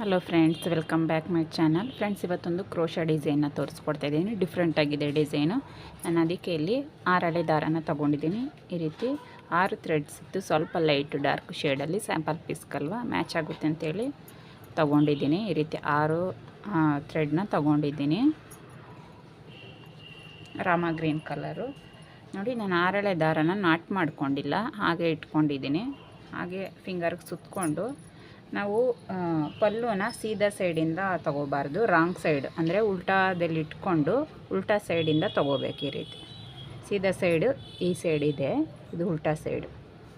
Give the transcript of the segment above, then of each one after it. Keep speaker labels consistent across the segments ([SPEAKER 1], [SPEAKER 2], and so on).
[SPEAKER 1] Hello friends welcome back my channel friends ಇವತ್ತೊಂದು crochet ಡಿಸೈನ್ನ ತೋರಿಸ್ಕೊಡ್ತಾ ಇದ್ದೀನಿ. ಡಿಫ್ರೆಂಟಾಗಿದೆ ಡಿಸೈನು ನಾನು ಅದಕ್ಕೆ ಇಲ್ಲಿ ಆರಳೆ ದಾರನ ತೊಗೊಂಡಿದ್ದೀನಿ. ಈ ರೀತಿ ಆರು ಥ್ರೆಡ್ಸ್ ಇತ್ತು ಸ್ವಲ್ಪ ಲೈಟ್ ಡಾರ್ಕ್ ಶೇಡಲ್ಲಿ ಸ್ಯಾಂಪಲ್ ಪೀಸ್ಗಲ್ವ ಮ್ಯಾಚ್ ಆಗುತ್ತೆ ಅಂತೇಳಿ ತೊಗೊಂಡಿದ್ದೀನಿ. ಈ ರೀತಿ ಆರು ಥ್ರೆಡ್ನ ತೊಗೊಂಡಿದ್ದೀನಿ. ರಾಮ ಗ್ರೀನ್ ಕಲರು ನೋಡಿ, ನಾನು ಆರಳೆ ದಾರನ ನಾಟ್ ಮಾಡ್ಕೊಂಡಿಲ್ಲ, ಹಾಗೆ ಇಟ್ಕೊಂಡಿದ್ದೀನಿ. ಹಾಗೆ ಫಿಂಗರ್ಗೆ ಸುತ್ತಕೊಂಡು ನಾವು ಪಲ್ಲುನ ಸೀದಾ ಸೈಡಿಂದ ತಗೋಬಾರ್ದು. ರಾಂಗ್ ಸೈಡ್, ಅಂದರೆ ಉಲ್ಟಾದಲ್ಲಿ ಇಟ್ಕೊಂಡು ಉಲ್ಟಾ ಸೈಡಿಂದ ತಗೋಬೇಕು ಈ ರೀತಿ. ಸೀದಾ ಸೈಡು, ಈ ಸೈಡ್ ಇದೆ. ಇದು ಉಲ್ಟಾ ಸೈಡು.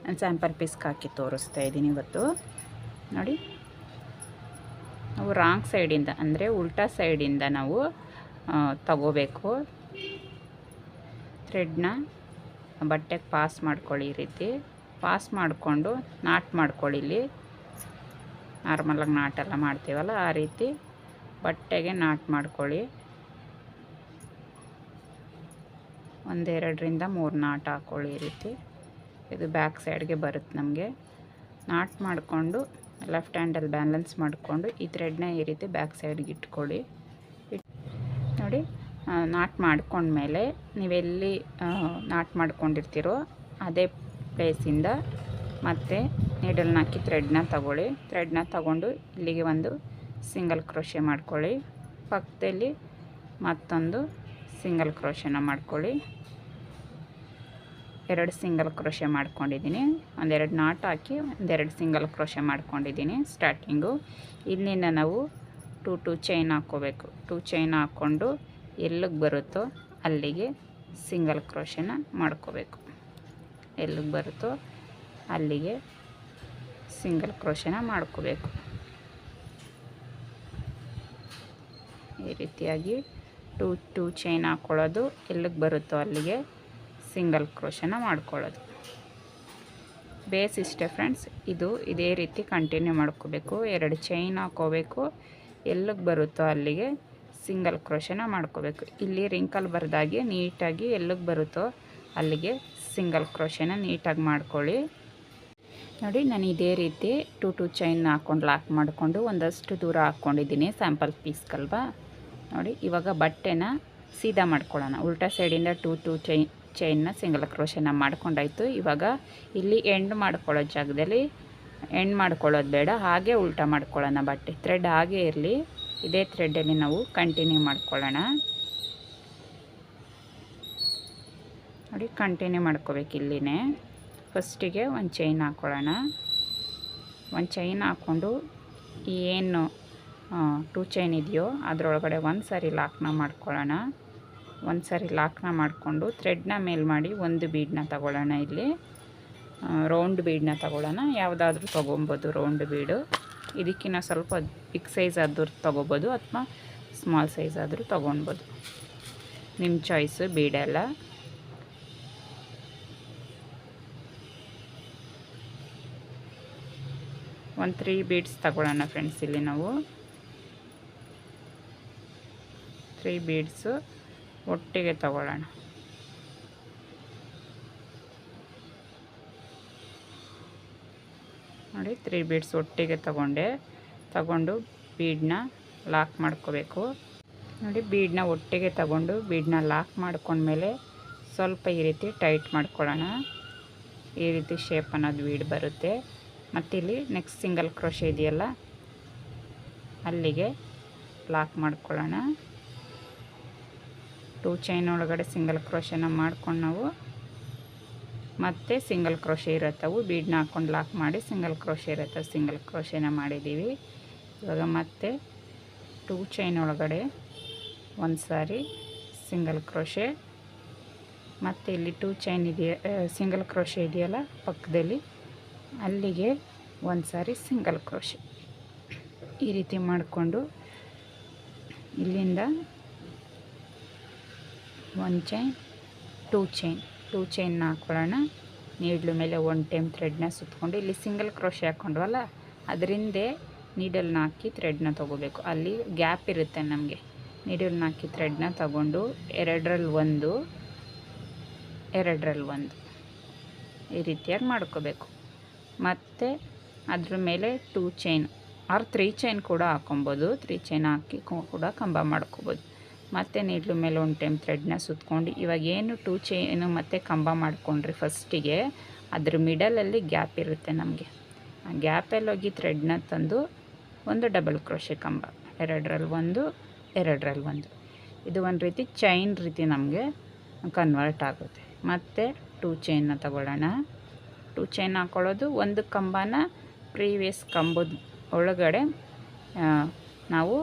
[SPEAKER 1] ನಾನು ಸ್ಯಾಂಪಲ್ ಪೀಸ್ಗೆ ಹಾಕಿ ತೋರಿಸ್ತಾ ಇದ್ದೀನಿ ಇವತ್ತು. ನೋಡಿ. ನಾವು ರಾಂಗ್ ಸೈಡಿಂದ, ಅಂದರೆ ಉಲ್ಟಾ ಸೈಡಿಂದ ನಾವು ತಗೋಬೇಕು. ಥ್ರೆಡ್ನ ಬಟ್ಟೆಗೆ ಪಾಸ್ ಮಾಡ್ಕೊಳ್ಳಿ ಈ ರೀತಿ. ಪಾಸ್ ಮಾಡಿಕೊಂಡು ನಾಟ್ ಮಾಡ್ಕೊಳ್ಳಿ ಇಲ್ಲಿ. ನಾರ್ಮಲಾಗಿ ನಾಟೆಲ್ಲ ಮಾಡ್ತೀವಲ್ಲ ಆ ರೀತಿ. ಬಟ್ಟೆಗೆ ನಾಟ್ ಮಾಡ್ಕೊಳ್ಳಿ. ಒಂದೆರಡರಿಂದ ಮೂರು ನಾಟ್ ಹಾಕ್ಕೊಳ್ಳಿ ಈ ರೀತಿ. ಇದು ಬ್ಯಾಕ್ ಸೈಡ್ಗೆ ಬರುತ್ತೆ ನಮಗೆ. ನಾಟ್ ಮಾಡಿಕೊಂಡು ಲೆಫ್ಟ್ ಹ್ಯಾಂಡಲ್ಲಿ ಬ್ಯಾಲೆನ್ಸ್ ಮಾಡಿಕೊಂಡು ಈ ಥ್ರೆಡ್ನ ಈ ರೀತಿ ಬ್ಯಾಕ್ ಸೈಡ್ಗೆ ಇಟ್ಕೊಳ್ಳಿ. ನೋಡಿ ನಾಟ್ ಮಾಡ್ಕೊಂಡ್ಮೇಲೆ ನೀವೆಲ್ಲಿ ನಾಟ್ ಮಾಡ್ಕೊಂಡಿರ್ತೀರೋ ಅದೇ ಪ್ಲೇಸಿಂದ ಮತ್ತೆ ನೀಡಲ್ನ ಹಾಕಿ ಥ್ರೆಡ್ನ ತಗೊಳ್ಳಿ. ಥ್ರೆಡ್ನ ತಗೊಂಡು ಇಲ್ಲಿಗೆ ಒಂದು ಸಿಂಗಲ್ ಕ್ರೋಶೆ ಮಾಡ್ಕೊಳ್ಳಿ. ಪಕ್ಕದಲ್ಲಿ ಮತ್ತೊಂದು ಸಿಂಗಲ್ ಕ್ರೋಶೆನ ಮಾಡ್ಕೊಳ್ಳಿ. ಎರಡು ಸಿಂಗಲ್ ಕ್ರೋಶೆ ಮಾಡ್ಕೊಂಡಿದ್ದೀನಿ. ಒಂದೆರಡು ನಾಟ್ ಹಾಕಿ ಒಂದೆರಡು ಸಿಂಗಲ್ ಕ್ರೋಶೆ ಮಾಡ್ಕೊಂಡಿದ್ದೀನಿ ಸ್ಟಾರ್ಟಿಂಗು ಇಲ್ಲಿಂದ ನಾವು ಟೂ ಟೂ ಚೈನ್ ಹಾಕ್ಕೋಬೇಕು. ಟೂ ಚೈನ್ ಹಾಕ್ಕೊಂಡು ಎಲ್ಲಿಗೆ ಬರುತ್ತೋ ಅಲ್ಲಿಗೆ ಸಿಂಗಲ್ ಕ್ರೋಶೆನ ಮಾಡ್ಕೋಬೇಕು. ಎಲ್ಲಿಗೆ ಬರುತ್ತೋ ಅಲ್ಲಿಗೆ ಸಿಂಗಲ್ ಕ್ರೋಶನ ಮಾಡ್ಕೋಬೇಕು. ಈ ರೀತಿಯಾಗಿ ಟೂ ಟೂ ಚೈನ್ ಹಾಕ್ಕೊಳ್ಳೋದು ಎಲ್ಲಿಗೆ ಬರುತ್ತೋ ಅಲ್ಲಿಗೆ ಸಿಂಗಲ್ ಕ್ರೋಶನ ಮಾಡ್ಕೊಳ್ಳೋದು. ಬೇಸ್ ಇಷ್ಟೇ ಫ್ರೆಂಡ್ಸ್, ಇದು ಇದೇ ರೀತಿ ಕಂಟಿನ್ಯೂ ಮಾಡ್ಕೋಬೇಕು. ಎರಡು ಚೈನ್ ಹಾಕ್ಕೋಬೇಕು ಎಲ್ಲಿಗೆ ಬರುತ್ತೋ ಅಲ್ಲಿಗೆ ಸಿಂಗಲ್ ಕ್ರೋಶನ ಮಾಡ್ಕೋಬೇಕು. ಇಲ್ಲಿ ರಿಂಕಲ್ ಬರ್ದಾಗೆ ನೀಟಾಗಿ ಎಲ್ಲಿಗೆ ಬರುತ್ತೋ ಅಲ್ಲಿಗೆ ಸಿಂಗಲ್ ಕ್ರೋಶನ ನೀಟಾಗಿ ಮಾಡ್ಕೊಳ್ಳಿ. ನೋಡಿ, ನಾನು ಇದೇ ರೀತಿ ಟು ಟು ಚೈನ್ ಹಾಕ್ಕೊಂಡು ಲಾಕ್ ಮಾಡಿಕೊಂಡು ಒಂದಷ್ಟು ದೂರ ಹಾಕ್ಕೊಂಡಿದ್ದೀನಿ ಸ್ಯಾಂಪಲ್ ಪೀಸ್ಗಲ್ವಾ ನೋಡಿ, ಇವಾಗ ಬಟ್ಟೆನ ಸೀದಾ ಮಾಡ್ಕೊಳ್ಳೋಣ. ಉಲ್ಟಾ ಸೈಡಿಂದ ಟೂ ಟು ಚೈನ್, ಚೈನ್ನ ಸಿಂಗಲ್ ಕ್ರೋಶನ ಮಾಡ್ಕೊಂಡಾಯಿತು. ಇವಾಗ ಇಲ್ಲಿ ಎಂಡ್ ಮಾಡ್ಕೊಳ್ಳೋ ಜಾಗದಲ್ಲಿ ಎಂಡ್ ಮಾಡ್ಕೊಳ್ಳೋದು ಬೇಡ, ಹಾಗೆ ಉಲ್ಟಾ ಮಾಡ್ಕೊಳ್ಳೋಣ ಬಟ್ಟೆ. ಥ್ರೆಡ್ ಹಾಗೆ ಇರಲಿ. ಇದೇ ಥ್ರೆಡ್ಡಲ್ಲಿ ನಾವು ಕಂಟಿನ್ಯೂ ಮಾಡ್ಕೊಳ್ಳೋಣ. ನೋಡಿ, ಕಂಟಿನ್ಯೂ ಮಾಡ್ಕೋಬೇಕು ಇಲ್ಲಿನೇ. ಫಸ್ಟಿಗೆ ಒಂದು ಚೈನ್ ಹಾಕ್ಕೊಳ್ಳೋಣ. ಒಂದು ಚೈನ್ ಹಾಕ್ಕೊಂಡು ಏನು ಟೂ ಚೈನ್ ಇದೆಯೋ ಅದರೊಳಗಡೆ ಒಂದು ಸಾರಿ ಲಾಕ್ನ ಮಾಡ್ಕೊಳ್ಳೋಣ. ಒಂದು ಸಾರಿ ಲಾಕ್ನ ಮಾಡಿಕೊಂಡು ಥ್ರೆಡ್ನ ಮೇಲ್ ಮಾಡಿ ಒಂದು ಬೀಡನ್ನ ತಗೊಳ್ಳೋಣ ಇಲ್ಲಿ. ರೌಂಡ್ ಬೀಡನ್ನ ತಗೊಳ್ಳೋಣ. ಯಾವುದಾದ್ರೂ ತೊಗೊಬೋದು ರೌಂಡ್ ಬೀಡು ಇದಕ್ಕಿಂತ ಸ್ವಲ್ಪ ಬಿಗ್ ಸೈಜ್ ಆದರೂ ತೊಗೋಬೋದು ಅಥವಾ ಸ್ಮಾಲ್ ಸೈಜ್ ಆದರೂ ತೊಗೊಳ್ಬೋದು ನಿಮ್ಮ ಚಾಯ್ಸು ಬೀಡೆಲ್ಲ ಒಂದು ತ್ರೀ ಬೀಡ್ಸ್ ತಗೊಳ್ಳೋಣ ಫ್ರೆಂಡ್ಸ್ ಇಲ್ಲಿ ನಾವು. ತ್ರೀ ಬೀಡ್ಸು ಒಟ್ಟಿಗೆ ತಗೊಳ್ಳೋಣ. ನೋಡಿ, ತ್ರೀ ಬೀಡ್ಸ್ ಒಟ್ಟಿಗೆ ತಗೊಂಡೆ. ತಗೊಂಡು ಬೀಡನ್ನ ಲಾಕ್ ಮಾಡ್ಕೋಬೇಕು. ನೋಡಿ ಬೀಡನ್ನ ಒಟ್ಟಿಗೆ ತಗೊಂಡು ಬೀಡನ್ನ ಲಾಕ್ ಮಾಡ್ಕೊಂಡ್ಮೇಲೆ ಸ್ವಲ್ಪ ಈ ರೀತಿ ಟೈಟ್ ಮಾಡ್ಕೊಳ್ಳೋಣ. ಈ ರೀತಿ ಶೇಪ್ ಅನ್ನೋದು ಬೀಡ್ ಬರುತ್ತೆ. ಮತ್ತಿಲ್ಲಿ ನೆಕ್ಸ್ಟ್ ಸಿಂಗಲ್ ಕ್ರೋಶೆ ಇದೆಯಲ್ಲ, ಅಲ್ಲಿಗೆ ಲಾಕ್ ಮಾಡ್ಕೊಳ್ಳೋಣ. ಟೂ ಚೈನ್ ಒಳಗಡೆ ಸಿಂಗಲ್ ಕ್ರೋಶನ ಮಾಡ್ಕೊಂಡು ನಾವು. ಮತ್ತೆ ಸಿಂಗಲ್ ಕ್ರೋಶೆ ಇರತ್ತವು ಬೀಡ್ನ ಹಾಕ್ಕೊಂಡು ಲಾಕ್ ಮಾಡಿ ಸಿಂಗಲ್ ಕ್ರೋಶೆ ಇರುತ್ತವೆ ಸಿಂಗಲ್ ಕ್ರೋಶೆನ ಮಾಡಿದ್ದೀವಿ. ಇವಾಗ ಮತ್ತೆ ಟೂ ಚೈನ್ ಒಳಗಡೆ ಒಂದು ಸಾರಿ ಸಿಂಗಲ್ ಕ್ರೋಶೆ ಮತ್ತು ಇಲ್ಲಿ ಟೂ ಚೈನ್ ಇದೆಯಾ ಸಿಂಗಲ್ ಕ್ರೋಶೆ ಇದೆಯಲ್ಲ ಪಕ್ಕದಲ್ಲಿ, ಅಲ್ಲಿಗೆ ಒಂದು ಸಾರಿ ಸಿಂಗಲ್ ಕ್ರೋಶಿ. ಈ ರೀತಿ ಮಾಡಿಕೊಂಡು ಇಲ್ಲಿಂದ ಒಂದು chain two chain two chain ಹಾಕ್ಕೊಳ್ಳೋಣ ನೀಡ್ಲು ಮೇಲೆ ಒನ್ ಟೈಮ್ ಥ್ರೆಡ್ನ ಸುತ್ತಕೊಂಡು ಇಲ್ಲಿ ಸಿಂಗಲ್ ಕ್ರೋಶೆ ಹಾಕ್ಕೊಂಡ್ವಲ್ಲ ಅದರಿಂದೇ ನೀಡಲ್ನ ಹಾಕಿ ಥ್ರೆಡ್ನ ತೊಗೋಬೇಕು. ಅಲ್ಲಿ ಗ್ಯಾಪ್ ಇರುತ್ತೆ ನಮಗೆ. ನೀಡಲ್ನ ಹಾಕಿ ಥ್ರೆಡ್ನ ತಗೊಂಡು ಎರಡರಲ್ಲಿ ಒಂದು ಎರಡರಲ್ಲಿ ಒಂದು. ಈ ರೀತಿಯಾಗಿ ಮಾಡ್ಕೋಬೇಕು. ಮತ್ತು ಅದ್ರ ಮೇಲೆ two chain or three chain ಕೂಡ ಹಾಕೊಬೋದು. ತ್ರೀ ಚೈನ್ ಹಾಕಿ ಕೂಡ ಕಂಬ ಮಾಡ್ಕೋಬೋದು. ಮತ್ತು ನೀಡ್ಲು ಮೇಲೆ ಒಂದು ಟೈಮ್ ಥ್ರೆಡ್ನ ಸುತ್ಕೊಂಡು ಇವಾಗ ಏನು ಟೂ ಚೈನು ಮತ್ತು ಕಂಬ ಮಾಡಿಕೊಂಡ್ರಿ ಫಸ್ಟಿಗೆ ಅದ್ರ ಮಿಡಲಲ್ಲಿ ಗ್ಯಾಪ್ ಇರುತ್ತೆ ನಮಗೆ. ಆ ಗ್ಯಾಪಲ್ಲಿ ಹೋಗಿ ಥ್ರೆಡ್ನ ತಂದು ಒಂದು ಡಬಲ್ ಕ್ರೋಶೆ ಕಂಬ ಎರಡರಲ್ಲಿ ಒಂದು ಎರಡರಲ್ಲಿ ಒಂದು. ಇದು ಒಂದು ರೀತಿ ಚೈನ್ ರೀತಿ ನಮಗೆ ಕನ್ವರ್ಟ್ ಆಗುತ್ತೆ. ಮತ್ತು ಟೂ ಚೈನ್ನ ತಗೊಳ್ಳೋಣ. ಟೂ ಚೈನ್ ಹಾಕ್ಕೊಳ್ಳೋದು ಒಂದು ಕಂಬನ ಪ್ರೀವಿಯಸ್ ಕಂಬದ ಒಳಗಡೆ ನಾವು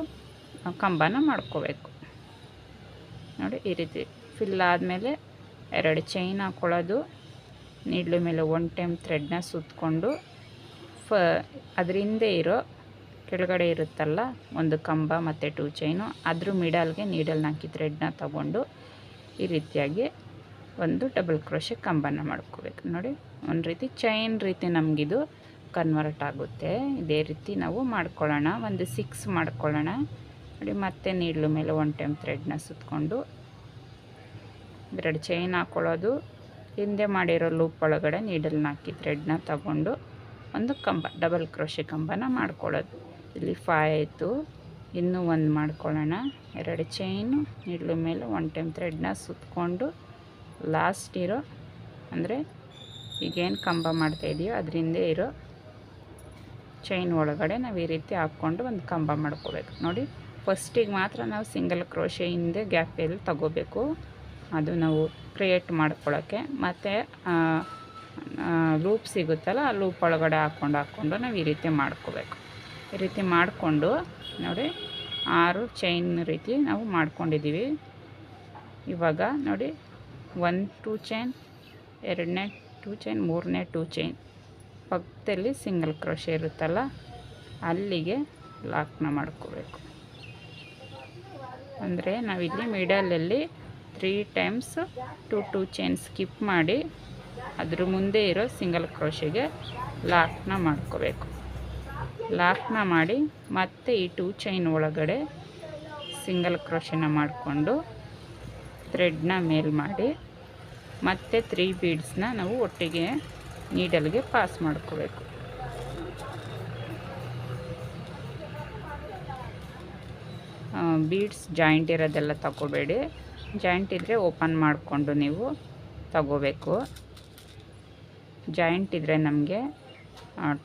[SPEAKER 1] ಕಂಬನ ಮಾಡ್ಕೋಬೇಕು. ನೋಡಿ ಈ ರೀತಿ ಫಿಲ್ ಆದಮೇಲೆ ಎರಡು ಚೈನ್ ಹಾಕ್ಕೊಳ್ಳೋದು ನೀಡ್ಲು ಮೇಲೆ ಒನ್ ಟೈಮ್ ಥ್ರೆಡ್ನ ಸುತ್ತಕೊಂಡು ಫ ಅದ್ರ ಹಿಂದೆ ಇರೋ ಕೆಳಗಡೆ ಇರುತ್ತಲ್ಲ ಒಂದು ಕಂಬ ಮತ್ತು ಟೂ ಚೈನು ಅದ್ರ ಮಿಡಲ್ಗೆ ನೀಡಲ್ನ ಹಾಕಿ ಥ್ರೆಡ್ನ ತಗೊಂಡು ಈ ರೀತಿಯಾಗಿ ಒಂದು ಡಬಲ್ ಕ್ರೋಶೆ ಕಂಬನ ಮಾಡ್ಕೋಬೇಕು. ನೋಡಿ, ಒಂದು ರೀತಿ ಚೈನ್ ರೀತಿ ನಮಗಿದು ಕನ್ವರ್ಟ್ ಆಗುತ್ತೆ. ಇದೇ ರೀತಿ ನಾವು ಮಾಡ್ಕೊಳ್ಳೋಣ. ಒಂದು ಸಿಕ್ಸ್ ಮಾಡ್ಕೊಳ್ಳೋಣ. ನೋಡಿ, ಮತ್ತೆ ನೀಡ್ಲು ಮೇಲೆ ಒನ್ ಟೈಮ್ ಥ್ರೆಡ್ನ ಸುತ್ತಕೊಂಡು ಎರಡು ಚೈನ್ ಹಾಕ್ಕೊಳ್ಳೋದು ಹಿಂದೆ ಮಾಡಿರೋ ಲೂಪ್ ಒಳಗಡೆ ನೀಡಲ್ನ ಹಾಕಿ ಥ್ರೆಡ್ನ ತಗೊಂಡು ಒಂದು ಕಂಬ ಡಬಲ್ ಕ್ರೋಶೆ ಕಂಬನ ಮಾಡ್ಕೊಳ್ಳೋದು. ಇಲ್ಲಿ ಫೈ ಆಯಿತು. ಇನ್ನೂ ಒಂದು ಮಾಡ್ಕೊಳ್ಳೋಣ. ಎರಡು ಚೈನು ನೀಡ್ಲು ಮೇಲೆ ಒನ್ ಟೈಮ್ ಥ್ರೆಡ್ನ ಸುತ್ತಕೊಂಡು ಲಾಸ್ಟ್ ಇರೋ, ಅಂದರೆ ಈಗೇನು ಕಂಬ ಮಾಡ್ತಾಯಿದೆಯೋ ಅದರಿಂದ ಇರೋ ಚೈನ್ ಒಳಗಡೆ ನಾವು ಈ ರೀತಿ ಹಾಕ್ಕೊಂಡು ಒಂದು ಕಂಬ ಮಾಡ್ಕೋಬೇಕು. ನೋಡಿ ಫಸ್ಟಿಗೆ ಮಾತ್ರ ನಾವು ಸಿಂಗಲ್ ಕ್ರೋಶೆ ಹಿಂದೆ ಗ್ಯಾಪಲ್ಲಿ ತಗೋಬೇಕು, ಅದು ನಾವು ಕ್ರಿಯೇಟ್ ಮಾಡ್ಕೊಳ್ಳೋಕ್ಕೆ ಮತ್ತು ಲೂಪ್ ಸಿಗುತ್ತಲ್ಲ, ಆ ಲೂಪ್ ಒಳಗಡೆ ಹಾಕ್ಕೊಂಡು ಹಾಕ್ಕೊಂಡು ನಾವು ಈ ರೀತಿ ಮಾಡ್ಕೋಬೇಕು. ಈ ರೀತಿ ಮಾಡಿಕೊಂಡು, ನೋಡಿ, ಆರು ಚೈನ್ ರೀತಿ ನಾವು ಮಾಡ್ಕೊಂಡಿದ್ದೀವಿ ಇವಾಗ, ನೋಡಿ ಒನ್ ಟೂ ಚೈನ್ ಎರಡನೇ ಟೂ ಚೈನ್ ಮೂರನೇ ಟೂ ಚೈನ್ ಪಕ್ಕದಲ್ಲಿ ಸಿಂಗಲ್ ಕ್ರೋಶೆ ಇರುತ್ತಲ್ಲ, ಅಲ್ಲಿಗೆ ಲಾಕ್ನ ಮಾಡ್ಕೋಬೇಕು. ಅಂದರೆ ನಾವಿಲ್ಲಿ ಮಿಡಲಲ್ಲಿ three times two two chain skip ಮಾಡಿ, ಅದ್ರ ಮುಂದೆ ಇರೋ ಸಿಂಗಲ್ ಕ್ರೋಶೆಗೆ ಲಾಕ್ನ ಮಾಡ್ಕೋಬೇಕು. ಲಾಕ್ನ ಮಾಡಿ ಮತ್ತೆ ಈ ಟೂ ಚೈನ್ ಒಳಗಡೆ ಸಿಂಗಲ್ ಕ್ರೋಶೆನ ಮಾಡಿಕೊಂಡು ಥ್ರೆಡ್ನ ಮೇಲ್ ಮಾಡಿ, ಮತ್ತೆ ತ್ರೀ ಬೀಡ್ಸ್ನ ನಾವು ಒಟ್ಟಿಗೆ ನೀಡಲ್ಗೆ ಪಾಸ್ ಮಾಡ್ಕೋಬೇಕು. ಬೀಡ್ಸ್ ಜಾಯಿಂಟ್ ಇರೋದೆಲ್ಲ ತಗೋಬೇಡಿ. ಜಾಯಿಂಟ್ ಇದ್ದರೆ ಓಪನ್ ಮಾಡಿಕೊಂಡು ನೀವು ತಗೋಬೇಕು. ಜಾಯಿಂಟ್ ಇದ್ದರೆ ನಮಗೆ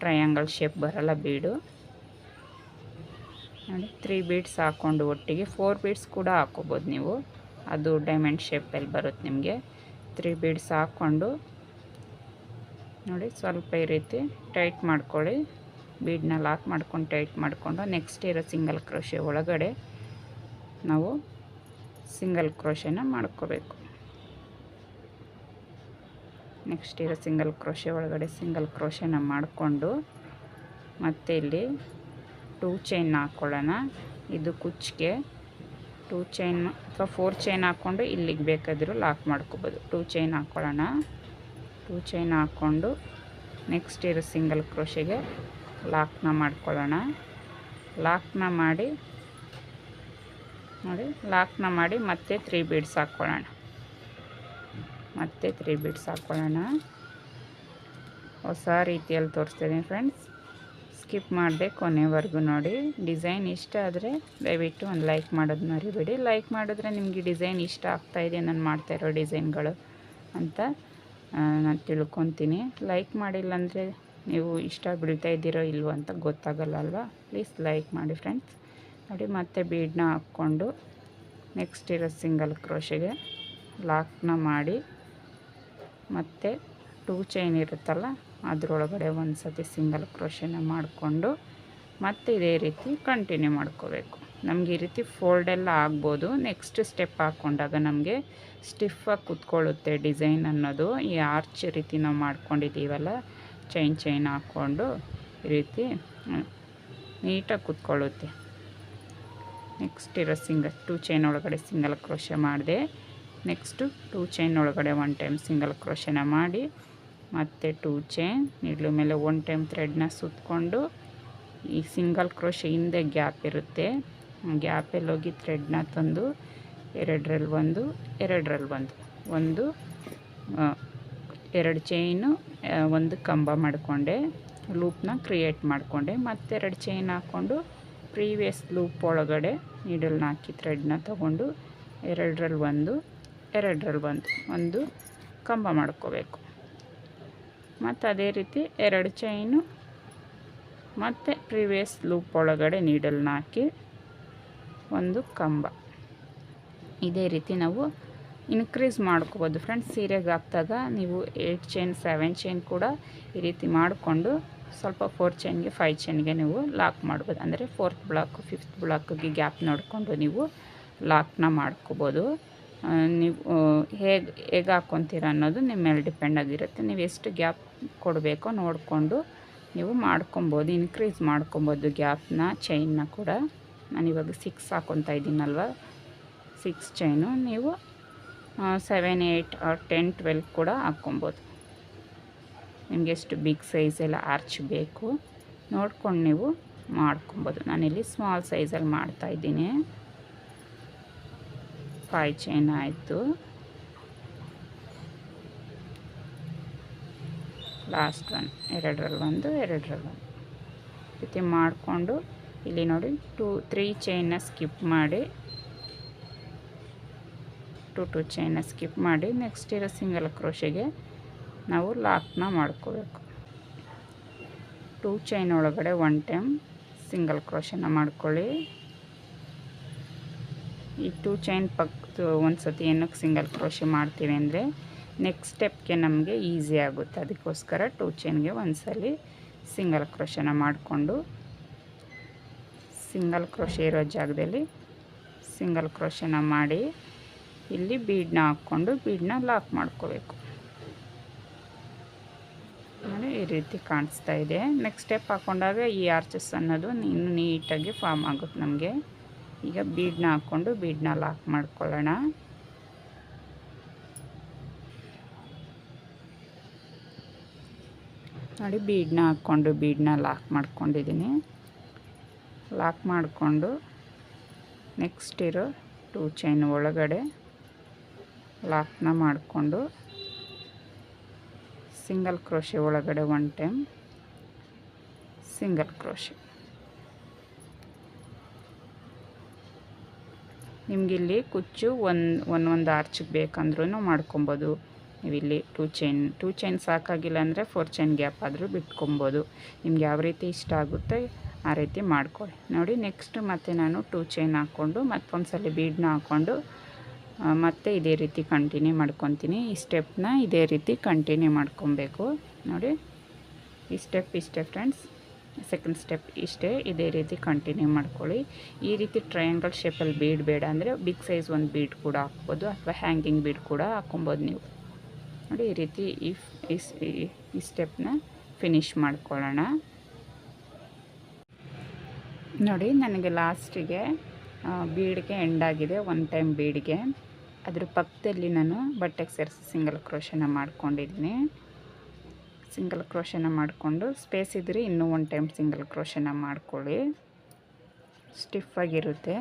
[SPEAKER 1] ಟ್ರಯಾಂಗಲ್ ಶೇಪ್ ಬರಲ್ಲ ಬೀಡು ನೋಡಿ ತ್ರೀ ಬೀಡ್ಸ್ ಹಾಕ್ಕೊಂಡು ಒಟ್ಟಿಗೆ ಫೋರ್ ಬೀಡ್ಸ್ ಕೂಡ ಹಾಕೋಬೋದು ನೀವು. ಅದು ಡೈಮಂಡ್ ಶೇಪಲ್ಲಿ ಬರುತ್ತೆ ನಿಮಗೆ. ತ್ರೀ ಬೀಡ್ಸ್ ಹಾಕ್ಕೊಂಡು ನೋಡಿ ಸ್ವಲ್ಪ ಈ ರೀತಿ ಟೈಟ್ ಮಾಡ್ಕೊಳ್ಳಿ. ಬೀಡನ್ನ ಲಾಕ್ ಮಾಡ್ಕೊಂಡು ಟೈಟ್ ಮಾಡಿಕೊಂಡು ನೆಕ್ಸ್ಟ್ ಇರೋ ಸಿಂಗಲ್ ಕ್ರೋಶೆ ಒಳಗಡೆ ನಾವು ಸಿಂಗಲ್ ಕ್ರೋಶೆನ ಮಾಡ್ಕೋಬೇಕು. ನೆಕ್ಸ್ಟ್ ಇರೋ ಸಿಂಗಲ್ ಕ್ರೋಶೆ ಒಳಗಡೆ ಸಿಂಗಲ್ ಕ್ರೋಶೆನ ಮಾಡಿಕೊಂಡು ಮತ್ತೆ ಇಲ್ಲಿ ಟೂ ಚೈನ್ ಹಾಕ್ಕೊಳ್ಳೋಣ ಇದು ಕುಚ್ಚಿಗೆ ಟೂ ಚೈನ್ ಅಥವಾ ಫೋರ್ ಚೈನ್ ಹಾಕ್ಕೊಂಡು ಇಲ್ಲಿಗೆ ಬೇಕಾದರೂ ಲಾಕ್ ಮಾಡ್ಕೋಬೋದು. ಟೂ ಚೈನ್ ಹಾಕ್ಕೊಳ್ಳೋಣ ಟೂ ಚೈನ್ ಹಾಕ್ಕೊಂಡು ನೆಕ್ಸ್ಟ್ ಇರೋ ಸಿಂಗಲ್ ಕ್ರೋಶೆಗೆ ಲಾಕ್ನ ಮಾಡ್ಕೊಳ್ಳೋಣ. ಲಾಕ್ನ ಮಾಡಿ, ನೋಡಿ, ಲಾಕ್ನ ಮಾಡಿ ಮತ್ತೆ ತ್ರೀ ಬೀಡ್ಸ್ ಹಾಕ್ಕೊಳ್ಳೋಣ. ಮತ್ತೆ ತ್ರೀ ಬೀಡ್ಸ್ ಹಾಕ್ಕೊಳ್ಳೋಣ. ಹೊಸ ರೀತಿಯಲ್ಲಿ ತೋರಿಸ್ತಿದ್ದೀನಿ ಫ್ರೆಂಡ್ಸ್. ಸ್ಕಿಪ್ ಮಾಡಿದೆ ಕೊನೆವರೆಗೂ ನೋಡಿ. ಡಿಸೈನ್ ಇಷ್ಟ ಆದರೆ ದಯವಿಟ್ಟು ಒಂದು ಲೈಕ್ ಮಾಡೋದು ಮರಿಬೇಡಿ. ಲೈಕ್ ಮಾಡಿದ್ರೆ ನಿಮಗೆ ಡಿಸೈನ್ ಇಷ್ಟ ಆಗ್ತಾಯಿದೆ ನಾನು ಮಾಡ್ತಾ ಇರೋ ಡಿಸೈನ್ಗಳು ಅಂತ ನಾನು ತಿಳ್ಕೊತೀನಿ. ಲೈಕ್ ಮಾಡಿಲ್ಲ ಅಂದರೆ ನೀವು ಇಷ್ಟ ಬೀಳ್ತಾ ಇದ್ದೀರೋ ಇಲ್ವೋ ಅಂತ ಗೊತ್ತಾಗಲ್ಲ ಅಲ್ವಾ? ಪ್ಲೀಸ್ ಲೈಕ್ ಮಾಡಿ ಫ್ರೆಂಡ್ಸ್ ನೋಡಿ, ಮತ್ತೆ ಬೀಡನ್ನ ಹಾಕ್ಕೊಂಡು ನೆಕ್ಸ್ಟ್ ಇರೋ ಸಿಂಗಲ್ ಕ್ರೋಶಿಗೆ ಲಾಕ್ನ ಮಾಡಿ, ಮತ್ತು ಟೂ ಚೈನ್ ಇರುತ್ತಲ್ಲ, ಅದರೊಳಗಡೆ ಒಂದು ಸತಿ ಸಿಂಗಲ್ ಕ್ರೋಶೆನ ಮಾಡಿಕೊಂಡು ಮತ್ತೆ ಇದೇ ರೀತಿ ಕಂಟಿನ್ಯೂ ಮಾಡ್ಕೋಬೇಕು. ನಮಗೆ ಈ ರೀತಿ ಫೋಲ್ಡೆಲ್ಲ ಆಗ್ಬೋದು. ನೆಕ್ಸ್ಟ್ ಸ್ಟೆಪ್ ಹಾಕ್ಕೊಂಡಾಗ ನಮಗೆ ಸ್ಟಿಫಾಗಿ ಕುತ್ಕೊಳ್ಳುತ್ತೆ ಡಿಸೈನ್ ಅನ್ನೋದು. ಈ ಆರ್ಚ್ ರೀತಿ ನಾವು ಮಾಡ್ಕೊಂಡಿದ್ದೀವಲ್ಲ ಚೈನ್ ಚೈನ್ ಹಾಕ್ಕೊಂಡು ಈ ರೀತಿ ನೀಟಾಗಿ ಕುತ್ಕೊಳ್ಳುತ್ತೆ. ನೆಕ್ಸ್ಟ್ ಇರೋ ಸಿಂಗಲ್ ಟೂ ಚೈನ್ ಒಳಗಡೆ ಸಿಂಗಲ್ ಕ್ರೋಶೆ ಮಾಡಿದೆ. ನೆಕ್ಸ್ಟು ಟೂ ಚೈನ್ ಒಳಗಡೆ ಒನ್ ಟೈಮ್ ಸಿಂಗಲ್ ಕ್ರೋಶೆನ ಮಾಡಿ, ಮತ್ತು ಟೂ ಚೈನ್ ನಿಡ್ಲು ಮೇಲೆ ಒನ್ ಟೈಮ್ ಥ್ರೆಡ್ನ ಸುತ್ತಕೊಂಡು ಈ ಸಿಂಗಲ್ ಕ್ರೋಶೆ ಹಿಂದೆ ಗ್ಯಾಪ್ ಇರುತ್ತೆ. ಗ್ಯಾಪಲ್ಲಿ ಹೋಗಿ ಥ್ರೆಡ್ನ ತಂದು ಎರಡರಲ್ಲಿ ಒಂದು ಎರಡರಲ್ಲಿ ಒಂದು. ಒಂದು ಎರಡು ಚೈನು ಒಂದು ಕಂಬ ಮಾಡಿಕೊಂಡೆ ಲೂಪ್ನ ಕ್ರಿಯೇಟ್ ಮಾಡಿಕೊಂಡೆ. ಮತ್ತೆರಡು ಚೈನ್ ಹಾಕ್ಕೊಂಡು ಪ್ರೀವಿಯಸ್ ಲೂಪ್ ಒಳಗಡೆ ನೀಡಲ್ನ ಹಾಕಿ ಥ್ರೆಡ್ನ ತಗೊಂಡು ಎರಡರಲ್ಲಿ ಒಂದು ಎರಡರಲ್ಲಿ ಒಂದು ಒಂದು ಕಂಬ ಮಾಡ್ಕೋಬೇಕು. ಮತ್ತು ಅದೇ ರೀತಿ ಎರಡು ಚೈನು ಮತ್ತು ಪ್ರೀವಿಯಸ್ ಲೂಪ್ ಒಳಗಡೆ ನೀಡಲ್ನ ಹಾಕಿ ಒಂದು ಕಂಬ. ಇದೇ ರೀತಿ ನಾವು ಇನ್ಕ್ರೀಸ್ ಮಾಡ್ಕೋಬೋದು. ಫ್ರೆಂಡ್ಸ್ ಸೀರೆಗೆ ಹಾಕ್ದಾಗ ನೀವು ಏಯ್ಟ್ ಚೈನ್ ಸೆವೆನ್ ಚೈನ್ ಕೂಡ ಈ ರೀತಿ ಮಾಡಿಕೊಂಡು ಸ್ವಲ್ಪ ಫೋರ್ ಚೈನ್ಗೆ ಫೈವ್ ಚೈನ್ಗೆ ನೀವು ಲಾಕ್ ಮಾಡ್ಬೋದು. ಅಂದರೆ ಫೋರ್ತ್ ಬ್ಲಾಕ್ ಫಿಫ್ತ್ ಬ್ಲಾಕ್ಗೆ ಗ್ಯಾಪ್ ನೋಡಿಕೊಂಡು ನೀವು ಲಾಕ್ನ ಮಾಡ್ಕೋಬೋದು. ನೀವು ಹೇಗೆ ಹೇಗೆ ಹಾಕ್ಕೊತೀರ ಅನ್ನೋದು ನಿಮ್ಮ ಮೇಲೆ ಡಿಪೆಂಡ್ ಆಗಿರುತ್ತೆ. ನೀವು ಎಷ್ಟು ಗ್ಯಾಪ್ ಕೊಡಬೇಕೋ ನೋಡಿಕೊಂಡು ನೀವು ಮಾಡ್ಕೊಬೋದು ಇನ್ಕ್ರೀಸ್ ಮಾಡ್ಕೊಬೋದು ಗ್ಯಾಪ್ನ ಚೈನ್ನ ಕೂಡ. ನಾನಿವಾಗ ಸಿಕ್ಸ್ ಹಾಕ್ಕೊತಾ ಇದ್ದೀನಲ್ವ? ಸಿಕ್ಸ್ ಚೈನು ನೀವು seven eight or ten twelve ಕೂಡ ಹಾಕ್ಕೊಬೋದು. ನಿಮಗೆ ಎಷ್ಟು ಬಿಗ್ ಸೈಜ್ ಆರ್ಚ್ ಬೇಕು, ನೋಡ್ಕೊಂಡು ನೀವು ಮಾಡ್ಕೊಬೋದು. ನಾನಿಲ್ಲಿ ಸ್ಮಾಲ್ ಸೈಜಲ್ಲಿ ಮಾಡ್ತಾಯಿದ್ದೀನಿ ಫೈವ್ ಚೈನ್ ಆಯಿತು. ಲಾಸ್ಟ್ ಒನ್ ಎರಡರಲ್ಲಿ ಒಂದು ಎರಡರಲ್ಲಿ ಒಂದು. ರೀತಿ ಮಾಡಿಕೊಂಡು ಇಲ್ಲಿ ನೋಡಿ ಟೂ ತ್ರೀ ಚೈನ್ನ ಸ್ಕಿಪ್ ಮಾಡಿ. ಟು ಟು ಚೈನ್ನ ಸ್ಕಿಪ್ ಮಾಡಿ. ನೆಕ್ಸ್ಟ್ ಇರೋ ಸಿಂಗಲ್ ಕ್ರೋಶೆಗೆ ನಾವು ಲಾಕ್ನ ಮಾಡ್ಕೋಬೇಕು. ಟೂ ಚೈನ್ ಒಳಗಡೆ ಒನ್ ಟೈಮ್ ಸಿಂಗಲ್ ಕ್ರೋಶನ ಮಾಡ್ಕೊಳ್ಳಿ. ಈ ಟೂ ಚೈನ್ ಪಕ್ಕ ಒಂದು ಸತಿ ಏನಕ್ಕೆ ಸಿಂಗಲ್ ಕ್ರೋಶೆ ಮಾಡ್ತೀವಿ ಅಂದರೆ ನೆಕ್ಸ್ಟ್ ಸ್ಟೆಪ್ಗೆ ನಮಗೆ ಈಸಿ ಆಗುತ್ತೆ. ಅದಕ್ಕೋಸ್ಕರ ಟೂ ಚೈನ್ಗೆ ಒಂದ್ಸಲಿ ಸಿಂಗಲ್ ಕ್ರೋಶನ ಮಾಡಿಕೊಂಡು ಸಿಂಗಲ್ ಕ್ರೋಶೆ ಇರೋ ಜಾಗದಲ್ಲಿ ಸಿಂಗಲ್ ಕ್ರೋಶನ ಮಾಡಿ ಇಲ್ಲಿ ಬೀಡನ್ನ ಹಾಕ್ಕೊಂಡು ಬೀಡನ್ನ ಲಾಕ್ ಮಾಡ್ಕೋಬೇಕು. ನೋಡಿ, ಈ ರೀತಿ ಕಾಣಿಸ್ತಾ ಇದೆ. ನೆಕ್ಸ್ಟ್ ಸ್ಟೆಪ್ ಹಾಕ್ಕೊಂಡಾಗ ಈ ಆರ್ಚಸ್ ಅನ್ನೋದು ಇನ್ನೂ ನೀಟಾಗಿ ಫಾರ್ಮ್ ಆಗುತ್ತೆ ನಮಗೆ. ಈಗ ಬೀಡನ್ನ ಹಾಕ್ಕೊಂಡು ಬೀಡನ್ನ ಲಾಕ್ ಮಾಡ್ಕೊಳ್ಳೋಣ. ನೋಡಿ ಬೀಡನ್ನ ಹಾಕ್ಕೊಂಡು ಬೀಡನ್ನ ಲಾಕ್ ಮಾಡ್ಕೊಂಡಿದ್ದೀನಿ. ಲಾಕ್ ಮಾಡಿಕೊಂಡು ನೆಕ್ಸ್ಟ್ ಇರೋ ಟೂ ಚೈನ್ ಒಳಗಡೆ ಲಾಕ್ನ ಮಾಡಿಕೊಂಡು ಸಿಂಗಲ್ ಕ್ರೋಶೆ ಒಳಗಡೆ ಒನ್ ಟೈಮ್ ಸಿಂಗಲ್ ಕ್ರೋಶೆ. ನಿಮಗಿಲ್ಲಿ ಕುಚ್ಚು ಒಂದು ಒಂದೊಂದು ಆರ್ಚಿಗೆ ಬೇಕಂದ್ರೂ ಮಾಡ್ಕೊಬೋದು. ನೀವಿಲ್ಲಿ ಟೂ ಚೈನ್ ಟೂ ಚೈನ್ ಸಾಕಾಗಿಲ್ಲ ಅಂದರೆ ಫೋರ್ ಚೈನ್ ಗ್ಯಾಪ್ ಆದರೂ ಬಿಟ್ಕೊಬೋದು. ನಿಮ್ಗೆ ಯಾವ ರೀತಿ ಇಷ್ಟ ಆಗುತ್ತೆ ಆ ರೀತಿ ಮಾಡ್ಕೊಳ್ಳಿ. ನೋಡಿ ನೆಕ್ಸ್ಟ್ ಮತ್ತೆ ನಾನು ಟೂ ಚೈನ್ ಹಾಕ್ಕೊಂಡು ಮತ್ತೊಂದು ಸಲ ಬೀಡನ್ನ ಹಾಕ್ಕೊಂಡು ಮತ್ತೆ ಇದೇ ರೀತಿ ಕಂಟಿನ್ಯೂ ಮಾಡ್ಕೊತೀನಿ. ಈ ಸ್ಟೆಪ್ನ ಇದೇ ರೀತಿ ಕಂಟಿನ್ಯೂ ಮಾಡ್ಕೊಬೇಕು. ನೋಡಿ, ಈ ಸ್ಟೆಪ್ ಇಷ್ಟೇ ಫ್ರೆಂಡ್ಸ್ ಸೆಕೆಂಡ್ ಸ್ಟೆಪ್ ಇಷ್ಟೇ. ಇದೇ ರೀತಿ ಕಂಟಿನ್ಯೂ ಮಾಡ್ಕೊಳ್ಳಿ. ಈ ರೀತಿ ಟ್ರಯಾಂಗಲ್ ಶೇಪಲ್ಲಿ ಬೀಡ್ ಬೇಡ ಅಂದರೆ ಬಿಗ್ ಸೈಜ್ ಒಂದು ಬೀಡ್ ಕೂಡ ಹಾಕ್ಬೋದು ಅಥವಾ ಹ್ಯಾಂಗಿಂಗ್ ಬೀಡ್ ಕೂಡ ಹಾಕ್ಕೊಬೋದು ನೀವು. ನೋಡಿ, ಈ ರೀತಿ ಈ ಸ್ಟೆಪ್ನ ಫಿನಿಶ್ ಮಾಡ್ಕೊಳ್ಳೋಣ. ನೋಡಿ, ನನಗೆ ಲಾಸ್ಟಿಗೆ ಬೀಡ್ಗೆ ಎಂಡಾಗಿದೆ ಒನ್ ಟೈಮ್ ಬೀಡ್ಗೆ. ಅದ್ರ ಪಕ್ಕದಲ್ಲಿ ನಾನು ಬಟ್ಟೆಗೆ ಸೇರಿಸಿ ಸಿಂಗಲ್ ಕ್ರೋಶನ ಮಾಡ್ಕೊಂಡಿದ್ದೀನಿ ಸಿಂಗಲ್ ಕ್ರೋಶನ ಮಾಡಿಕೊಂಡು ಸ್ಪೇಸ್ ಇದ್ದರೆ ಇನ್ನೂ ಒನ್ ಟೈಮ್ ಸಿಂಗಲ್ ಕ್ರೋಶನ ಮಾಡ್ಕೊಳ್ಳಿ. ಸ್ಟಿಫಾಗಿರುತ್ತೆ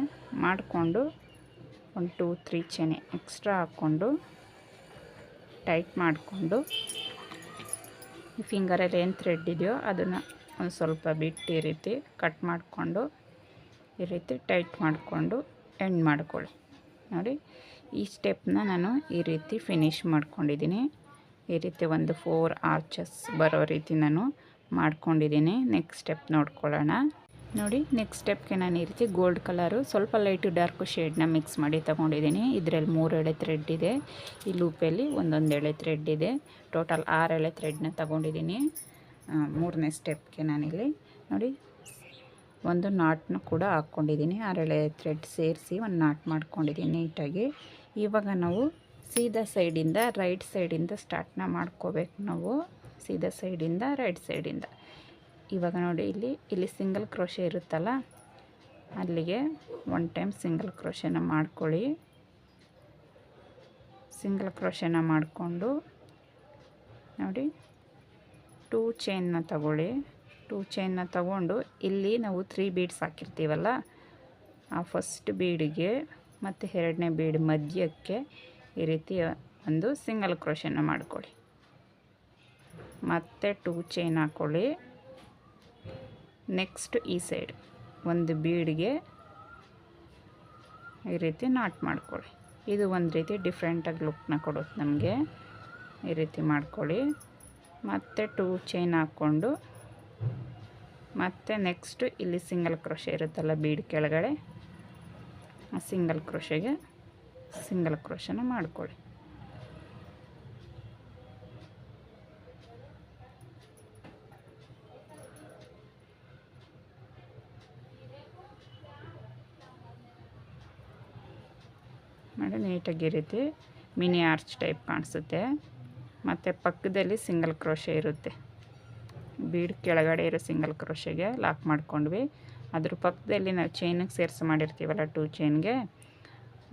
[SPEAKER 1] ಮಾಡಿಕೊಂಡು one two three chain extra ಹಾಕ್ಕೊಂಡು ಟೈಟ್ ಮಾಡಿಕೊಂಡು ಫಿಂಗರಲ್ಲಿ ಏನು ಥ್ರೆಡ್ ಇದೆಯೋ ಅದನ್ನು ಒಂದು ಸ್ವಲ್ಪ ಬಿಟ್ಟು ಈ ರೀತಿ ಕಟ್ ಮಾಡಿಕೊಂಡು ಈ ರೀತಿ ಟೈಟ್ ಮಾಡಿಕೊಂಡು ಎಂಡ್ ಮಾಡಿಕೊಳ್ಳಿ. ನೋಡಿ, ಈ ಸ್ಟೆಪ್ನ ನಾನು ಈ ರೀತಿ ಫಿನಿಶ್ ಮಾಡ್ಕೊಂಡಿದ್ದೀನಿ. ಈ ರೀತಿ ಒಂದು ಫೋರ್ ಆರ್ಚಸ್ ಬರೋ ರೀತಿ ನಾನು ಮಾಡ್ಕೊಂಡಿದ್ದೀನಿ. ನೆಕ್ಸ್ಟ್ ಸ್ಟೆಪ್ ನೋಡ್ಕೊಳ್ಳೋಣ. ನೋಡಿ, ನೆಕ್ಸ್ಟ್ ಸ್ಟೆಪ್ಗೆ ನಾನು ಈ ರೀತಿ ಗೋಲ್ಡ್ ಕಲರು, ಸ್ವಲ್ಪ ಲೈಟು ಡಾರ್ಕು ಶೇಡ್ನ ಮಿಕ್ಸ್ ಮಾಡಿ ತೊಗೊಂಡಿದ್ದೀನಿ. ಇದರಲ್ಲಿ ಮೂರು ಎಳೆ ಥ್ರೆಡ್ ಇದೆ. ಈ ಲೂಪಲ್ಲಿ ಒಂದೊಂದು ಎಳೆ ಥ್ರೆಡ್ ಇದೆ. ಟೋಟಲ್ ಆರು ಎಳೆ ಥ್ರೆಡ್ನ ತೊಗೊಂಡಿದ್ದೀನಿ. ಮೂರನೇ ಸ್ಟೆಪ್ಗೆ ನಾನಿಲ್ಲಿ. ನೋಡಿ, ಒಂದು ನಾಟ್ನ ಕೂಡ ಹಾಕ್ಕೊಂಡಿದ್ದೀನಿ. ಅರಳೆ ಥ್ರೆಡ್ ಸೇರಿಸಿ ಒಂದು ನಾಟ್ ಮಾಡ್ಕೊಂಡಿದ್ದೀನಿ ನೀಟಾಗಿ. ಇವಾಗ ನಾವು ಸೀದಾ ಸೈಡಿಂದ ರೈಟ್ ಸೈಡಿಂದ ಸ್ಟಾರ್ಟ್ನ ಮಾಡ್ಕೋಬೇಕು ನಾವು. ಸೀದಾ ಸೈಡಿಂದ ರೈಟ್ ಸೈಡಿಂದ ಇವಾಗ ನೋಡಿ, ಇಲ್ಲಿ ಇಲ್ಲಿ ಸಿಂಗಲ್ ಕ್ರೋಶೆ ಇರುತ್ತಲ್ಲ, ಅಲ್ಲಿಗೆ ಒನ್ ಟೈಮ್ ಸಿಂಗಲ್ ಕ್ರೋಶೆನ ಮಾಡ್ಕೊಳ್ಳಿ. ಸಿಂಗಲ್ ಕ್ರೋಶೆನ ಮಾಡಿಕೊಂಡು, ನೋಡಿ ಟೂ ಚೈನ್ನ ತಗೊಳ್ಳಿ. ಟೂ ಚೈನ್ನ ತಗೊಂಡು ಇಲ್ಲಿ ನಾವು ತ್ರೀ ಬೀಡ್ಸ್ ಹಾಕಿರ್ತೀವಲ್ಲ, ಆ ಫಸ್ಟ್ ಬೀಡಿಗೆ ಮತ್ತು ಎರಡನೇ ಬೀಡ್ ಮಧ್ಯಕ್ಕೆ ಈ ರೀತಿ ಒಂದು ಸಿಂಗಲ್ ಕ್ರೋಶನ ಮಾಡ್ಕೊಳ್ಳಿ. ಮತ್ತು ಟೂ ಚೈನ್ ಹಾಕ್ಕೊಳ್ಳಿ ನೆಕ್ಸ್ಟ್ ಈ ಸೈಡ್ ಒಂದು ಬೀಡ್ಗೆ ಈ ರೀತಿ ನಾಟ್ ಮಾಡ್ಕೊಳ್ಳಿ. ಇದು ಒಂದು ರೀತಿ ಡಿಫ್ರೆಂಟಾಗಿ ಲುಕ್ನ ಕೊಡುತ್ತೆ ನಮಗೆ. ಈ ರೀತಿ ಮಾಡ್ಕೊಳ್ಳಿ. ಮತ್ತು ಟೂ ಚೈನ್ ಹಾಕ್ಕೊಂಡು, ಮತ್ತು ನೆಕ್ಸ್ಟು ಇಲ್ಲಿ ಸಿಂಗಲ್ ಕ್ರೋಶೆ ಇರುತ್ತಲ್ಲ ಬೀಡ್ ಕೆಳಗಡೆ, ಆ ಸಿಂಗಲ್ ಕ್ರೋಶೆಗೆ ಸಿಂಗಲ್ ಕ್ರೋಶನ ಮಾಡಿಕೊಳ್ಳಿ. ಮಾಡಿ ನೀಟಾಗಿ ಇರುತ್ತೆ ರೀತಿ ಮಿನಿ ಆರ್ಚ್ ಟೈಪ್ ಕಾಣಿಸುತ್ತೆ. ಮತ್ತು ಪಕ್ಕದಲ್ಲಿ ಸಿಂಗಲ್ ಕ್ರೋಶೆ ಇರುತ್ತೆ. ಬೀಡ್ ಕೆಳಗಡೆ ಇರೋ ಸಿಂಗಲ್ ಕ್ರೋಶೆಗೆ ಲಾಕ್ ಮಾಡ್ಕೊಂಡ್ವಿ. ಅದ್ರ ಪಕ್ಕದಲ್ಲಿ ನಾವು ಚೈನಿಗೆ ಸೇರಿಸಿ ಮಾಡಿರ್ತೀವಲ್ಲ ಟೂ ಚೈನ್ಗೆ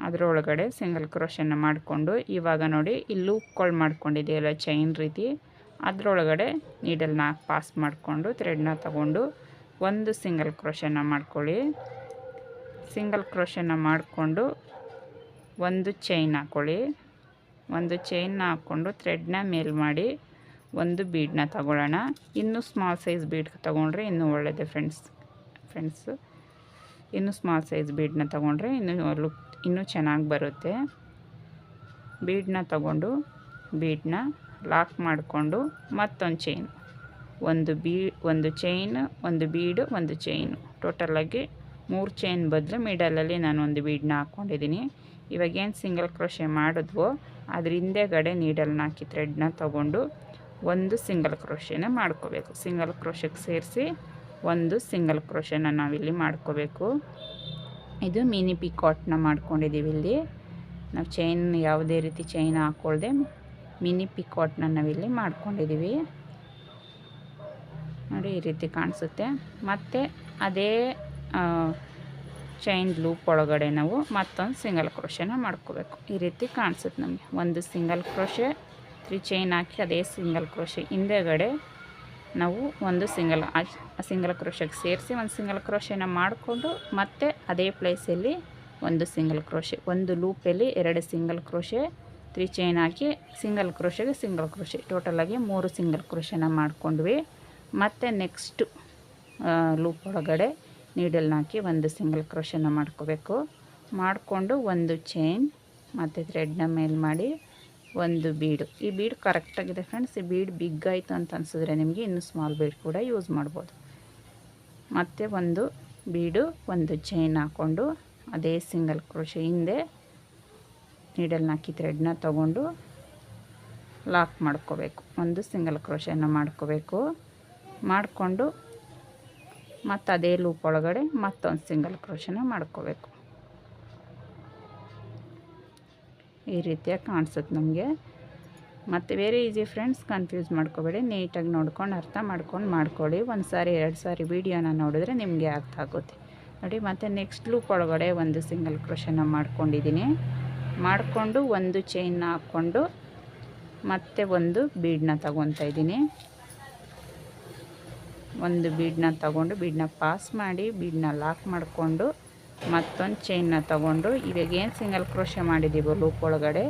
[SPEAKER 1] ಅದರೊಳಗಡೆ ಸಿಂಗಲ್ ಕ್ರೋಷನ್ನ ಮಾಡಿಕೊಂಡು ಇವಾಗ ನೋಡಿ ಇಲ್ಲಿ ಲೂಪ್ಗಳು ಮಾಡ್ಕೊಂಡಿದೆಯಲ್ಲ ಚೈನ್ ರೀತಿ, ಅದರೊಳಗಡೆ ನೀಡಲ್ನ ಪಾಸ್ ಮಾಡಿಕೊಂಡು ಥ್ರೆಡ್ನ ತಗೊಂಡು ಒಂದು ಸಿಂಗಲ್ ಕ್ರೋಷನ್ನ ಮಾಡ್ಕೊಳ್ಳಿ. ಸಿಂಗಲ್ ಕ್ರೋಷನ್ನ ಮಾಡಿಕೊಂಡು ಒಂದು ಚೈನ್ ಹಾಕ್ಕೊಳ್ಳಿ ಒಂದು ಚೈನ್ನ ಹಾಕ್ಕೊಂಡು ಥ್ರೆಡ್ನ ಮೇಲ್ ಮಾಡಿ ಒಂದು ಬೀಡನ್ನ ತಗೊಳ್ಳೋಣ. ಇನ್ನೂ ಸ್ಮಾಲ್ ಸೈಜ್ ಬೀಡ್ ತೊಗೊಂಡ್ರೆ ಇನ್ನೂ ಒಳ್ಳೆಯದೆ ಫ್ರೆಂಡ್ಸ್ ಫ್ರೆಂಡ್ಸು ಇನ್ನೂ ಸ್ಮಾಲ್ ಸೈಜ್ ಬೀಡನ್ನ ತೊಗೊಂಡ್ರೆ ಇನ್ನೂ ಲುಕ್ ಇನ್ನೂ ಚೆನ್ನಾಗಿ ಬರುತ್ತೆ. ಬೀಡನ್ನ ತಗೊಂಡು ಬೀಡನ್ನ ಲಾಕ್ ಮಾಡಿಕೊಂಡು ಮತ್ತೊಂದು ಚೈನ್ ಒಂದು ಬೀ ಒಂದು ಚೈನ್ ಒಂದು ಬೀಡು ಒಂದು ಚೈನು ಟೋಟಲಾಗಿ ಮೂರು ಚೈನ್ ಬದಲು ಮಿಡಲಲ್ಲಿ ನಾನು ಒಂದು ಬೀಡನ್ನ ಹಾಕ್ಕೊಂಡಿದ್ದೀನಿ ಇವಾಗೇನು ಸಿಂಗಲ್ ಕ್ರೋಶೆ ಮಾಡಿದ್ವೋ, ಅದ್ರ ಹಿಂದೆಗಡೆ ನೀಡಲ್ನ ಹಾಕಿ ಥ್ರೆಡ್ನ ತಗೊಂಡು ಒಂದು ಸಿಂಗಲ್ ಕ್ರೋಶೆನ ಮಾಡ್ಕೋಬೇಕು. ಸಿಂಗಲ್ ಕ್ರೋಶೆಗೆ ಸೇರಿಸಿ ಒಂದು ಸಿಂಗಲ್ ಕ್ರೋಶೆನ ನಾವಿಲ್ಲಿ ಮಾಡ್ಕೋಬೇಕು. ಇದು ಮಿನಿ ಪಿಕಾಟ್ನ ಮಾಡ್ಕೊಂಡಿದ್ದೀವಿ ಇಲ್ಲಿ. ನಾವು ಚೈನ್ ಯಾವುದೇ ರೀತಿ ಚೈನ್ ಹಾಕ್ಕೊಳ್ದೆ ಮಿನಿ ಪಿಕಾಟ್ನ ನಾವಿಲ್ಲಿ ಮಾಡ್ಕೊಂಡಿದ್ದೀವಿ ನೋಡಿ ಈ ರೀತಿ ಕಾಣಿಸುತ್ತೆ. ಮತ್ತು ಅದೇ ಚೈನ್ ಲೂಪ್ ಒಳಗಡೆ ನಾವು ಮತ್ತೊಂದು ಸಿಂಗಲ್ ಕ್ರೋಶೆನ ಮಾಡ್ಕೋಬೇಕು. ಈ ರೀತಿ ಕಾಣಿಸುತ್ತೆ ನಮಗೆ. ಒಂದು ಸಿಂಗಲ್ ಕ್ರೋಶೆ ತ್ರೀ ಚೈನ್ ಹಾಕಿ ಅದೇ ಸಿಂಗಲ್ ಕ್ರೋಶೆ ಹಿಂದೆಗಡೆ ನಾವು ಒಂದು ಸಿಂಗಲ್ ಸಿಂಗಲ್ ಕ್ರೋಶೆಗೆ ಸೇರಿಸಿ ಒಂದು ಸಿಂಗಲ್ ಕ್ರೋಶೆನ ಮಾಡಿಕೊಂಡು ಮತ್ತೆ ಅದೇ ಪ್ಲೇಸಲ್ಲಿ ಒಂದು ಸಿಂಗಲ್ ಕ್ರೋಶೆ ಒಂದು ಲೂಪಲ್ಲಿ ಎರಡು ಸಿಂಗಲ್ ಕ್ರೋಶೆ ತ್ರೀ ಚೈನ್ ಹಾಕಿ ಸಿಂಗಲ್ ಕ್ರೋಶೆಗೆ ಸಿಂಗಲ್ ಕ್ರೋಶೆ ಟೋಟಲಾಗಿ ಮೂರು ಸಿಂಗಲ್ ಕ್ರೋಶೆನ ಮಾಡ್ಕೊಂಡ್ವಿ. ಮತ್ತು ನೆಕ್ಸ್ಟು ಲೂಪ್ ಒಳಗಡೆ ನೀಡಲ್ನ ಹಾಕಿ ಒಂದು ಸಿಂಗಲ್ ಕ್ರೋಶನ ಮಾಡ್ಕೋಬೇಕು. ಮಾಡಿಕೊಂಡು ಒಂದು ಚೈನ್, ಮತ್ತು ಥ್ರೆಡ್ನ ಮೇಲೆ ಮಾಡಿ ಒಂದು ಬೀಡು. ಈ ಬೀಡ್ ಕರೆಕ್ಟಾಗಿದೆ ಫ್ರೆಂಡ್ಸ್ ಈ ಬೀಡ್ ಬಿಗ್ ಆಯಿತು ಅಂತ ಅನಿಸಿದ್ರೆ ನಿಮಗೆ ಇನ್ನು ಸ್ಮಾಲ್ ಬೀಡ್ ಕೂಡ ಯೂಸ್ ಮಾಡ್ಬೋದು. ಮತ್ತು ಒಂದು ಬೀಡು, ಒಂದು ಚೈನ್ ಹಾಕ್ಕೊಂಡು ಅದೇ ಸಿಂಗಲ್ ಕ್ರೋಶೆ ಹಿಂದೆ ನೀಡಲ್ನ ಹಾಕಿ ಥ್ರೆಡ್ನ ತೊಗೊಂಡು ಲಾಕ್ ಮಾಡ್ಕೋಬೇಕು. ಒಂದು ಸಿಂಗಲ್ ಕ್ರೋಶೆನ ಮಾಡ್ಕೋಬೇಕು. ಮಾಡಿಕೊಂಡು ಮತ್ತು ಅದೇ ಲೂಪ್ ಒಳಗಡೆ ಮತ್ತೊಂದು ಸಿಂಗಲ್ ಕ್ರೋಶನ ಮಾಡ್ಕೋಬೇಕು. ಈ ರೀತಿಯಾಗಿ ಕಾಣಿಸುತ್ತೆ ನಮಗೆ. ಮತ್ತು ವೆರಿ ಈಸಿ ಫ್ರೆಂಡ್ಸ್ ಕನ್ಫ್ಯೂಸ್ ಮಾಡ್ಕೋಬೇಡಿ ನೀಟಾಗಿ ನೋಡ್ಕೊಂಡು, ಅರ್ಥ ಮಾಡ್ಕೊಂಡು ಮಾಡ್ಕೊಳ್ಳಿ. ಒಂದು ಸಾರಿ ಎರಡು ಸಾರಿ ವೀಡಿಯೋನ ನೋಡಿದ್ರೆ ನಿಮಗೆ ಅರ್ಥ ಆಗುತ್ತೆ. ನೋಡಿ, ಮತ್ತು ನೆಕ್ಸ್ಟ್ ಲೂಪ್ ಒಳಗಡೆ ಒಂದು ಸಿಂಗಲ್ ಕ್ರೋಶನ ಮಾಡ್ಕೊಂಡಿದ್ದೀನಿ. ಮಾಡಿಕೊಂಡು ಒಂದು ಚೈನ್ನ ಹಾಕ್ಕೊಂಡು ಮತ್ತೆ ಒಂದು ಬೀಡನ್ನ ತಗೊತಾ ಇದ್ದೀನಿ. ಒಂದು ಬೀಡನ್ನ ತಗೊಂಡು ಬೀಡನ್ನ ಪಾಸ್ ಮಾಡಿ ಬೀಡನ್ನ ಲಾಕ್ ಮಾಡಿಕೊಂಡು, ಮತ್ತೊಂದು ಚೈನ್ನ ತಗೊಂಡು, ಇವಾಗ ಏನು ಸಿಂಗಲ್ ಕ್ರೋಶೆ ಮಾಡಿದ್ದೀವೋ ಲೂಪ್ ಒಳಗಡೆ,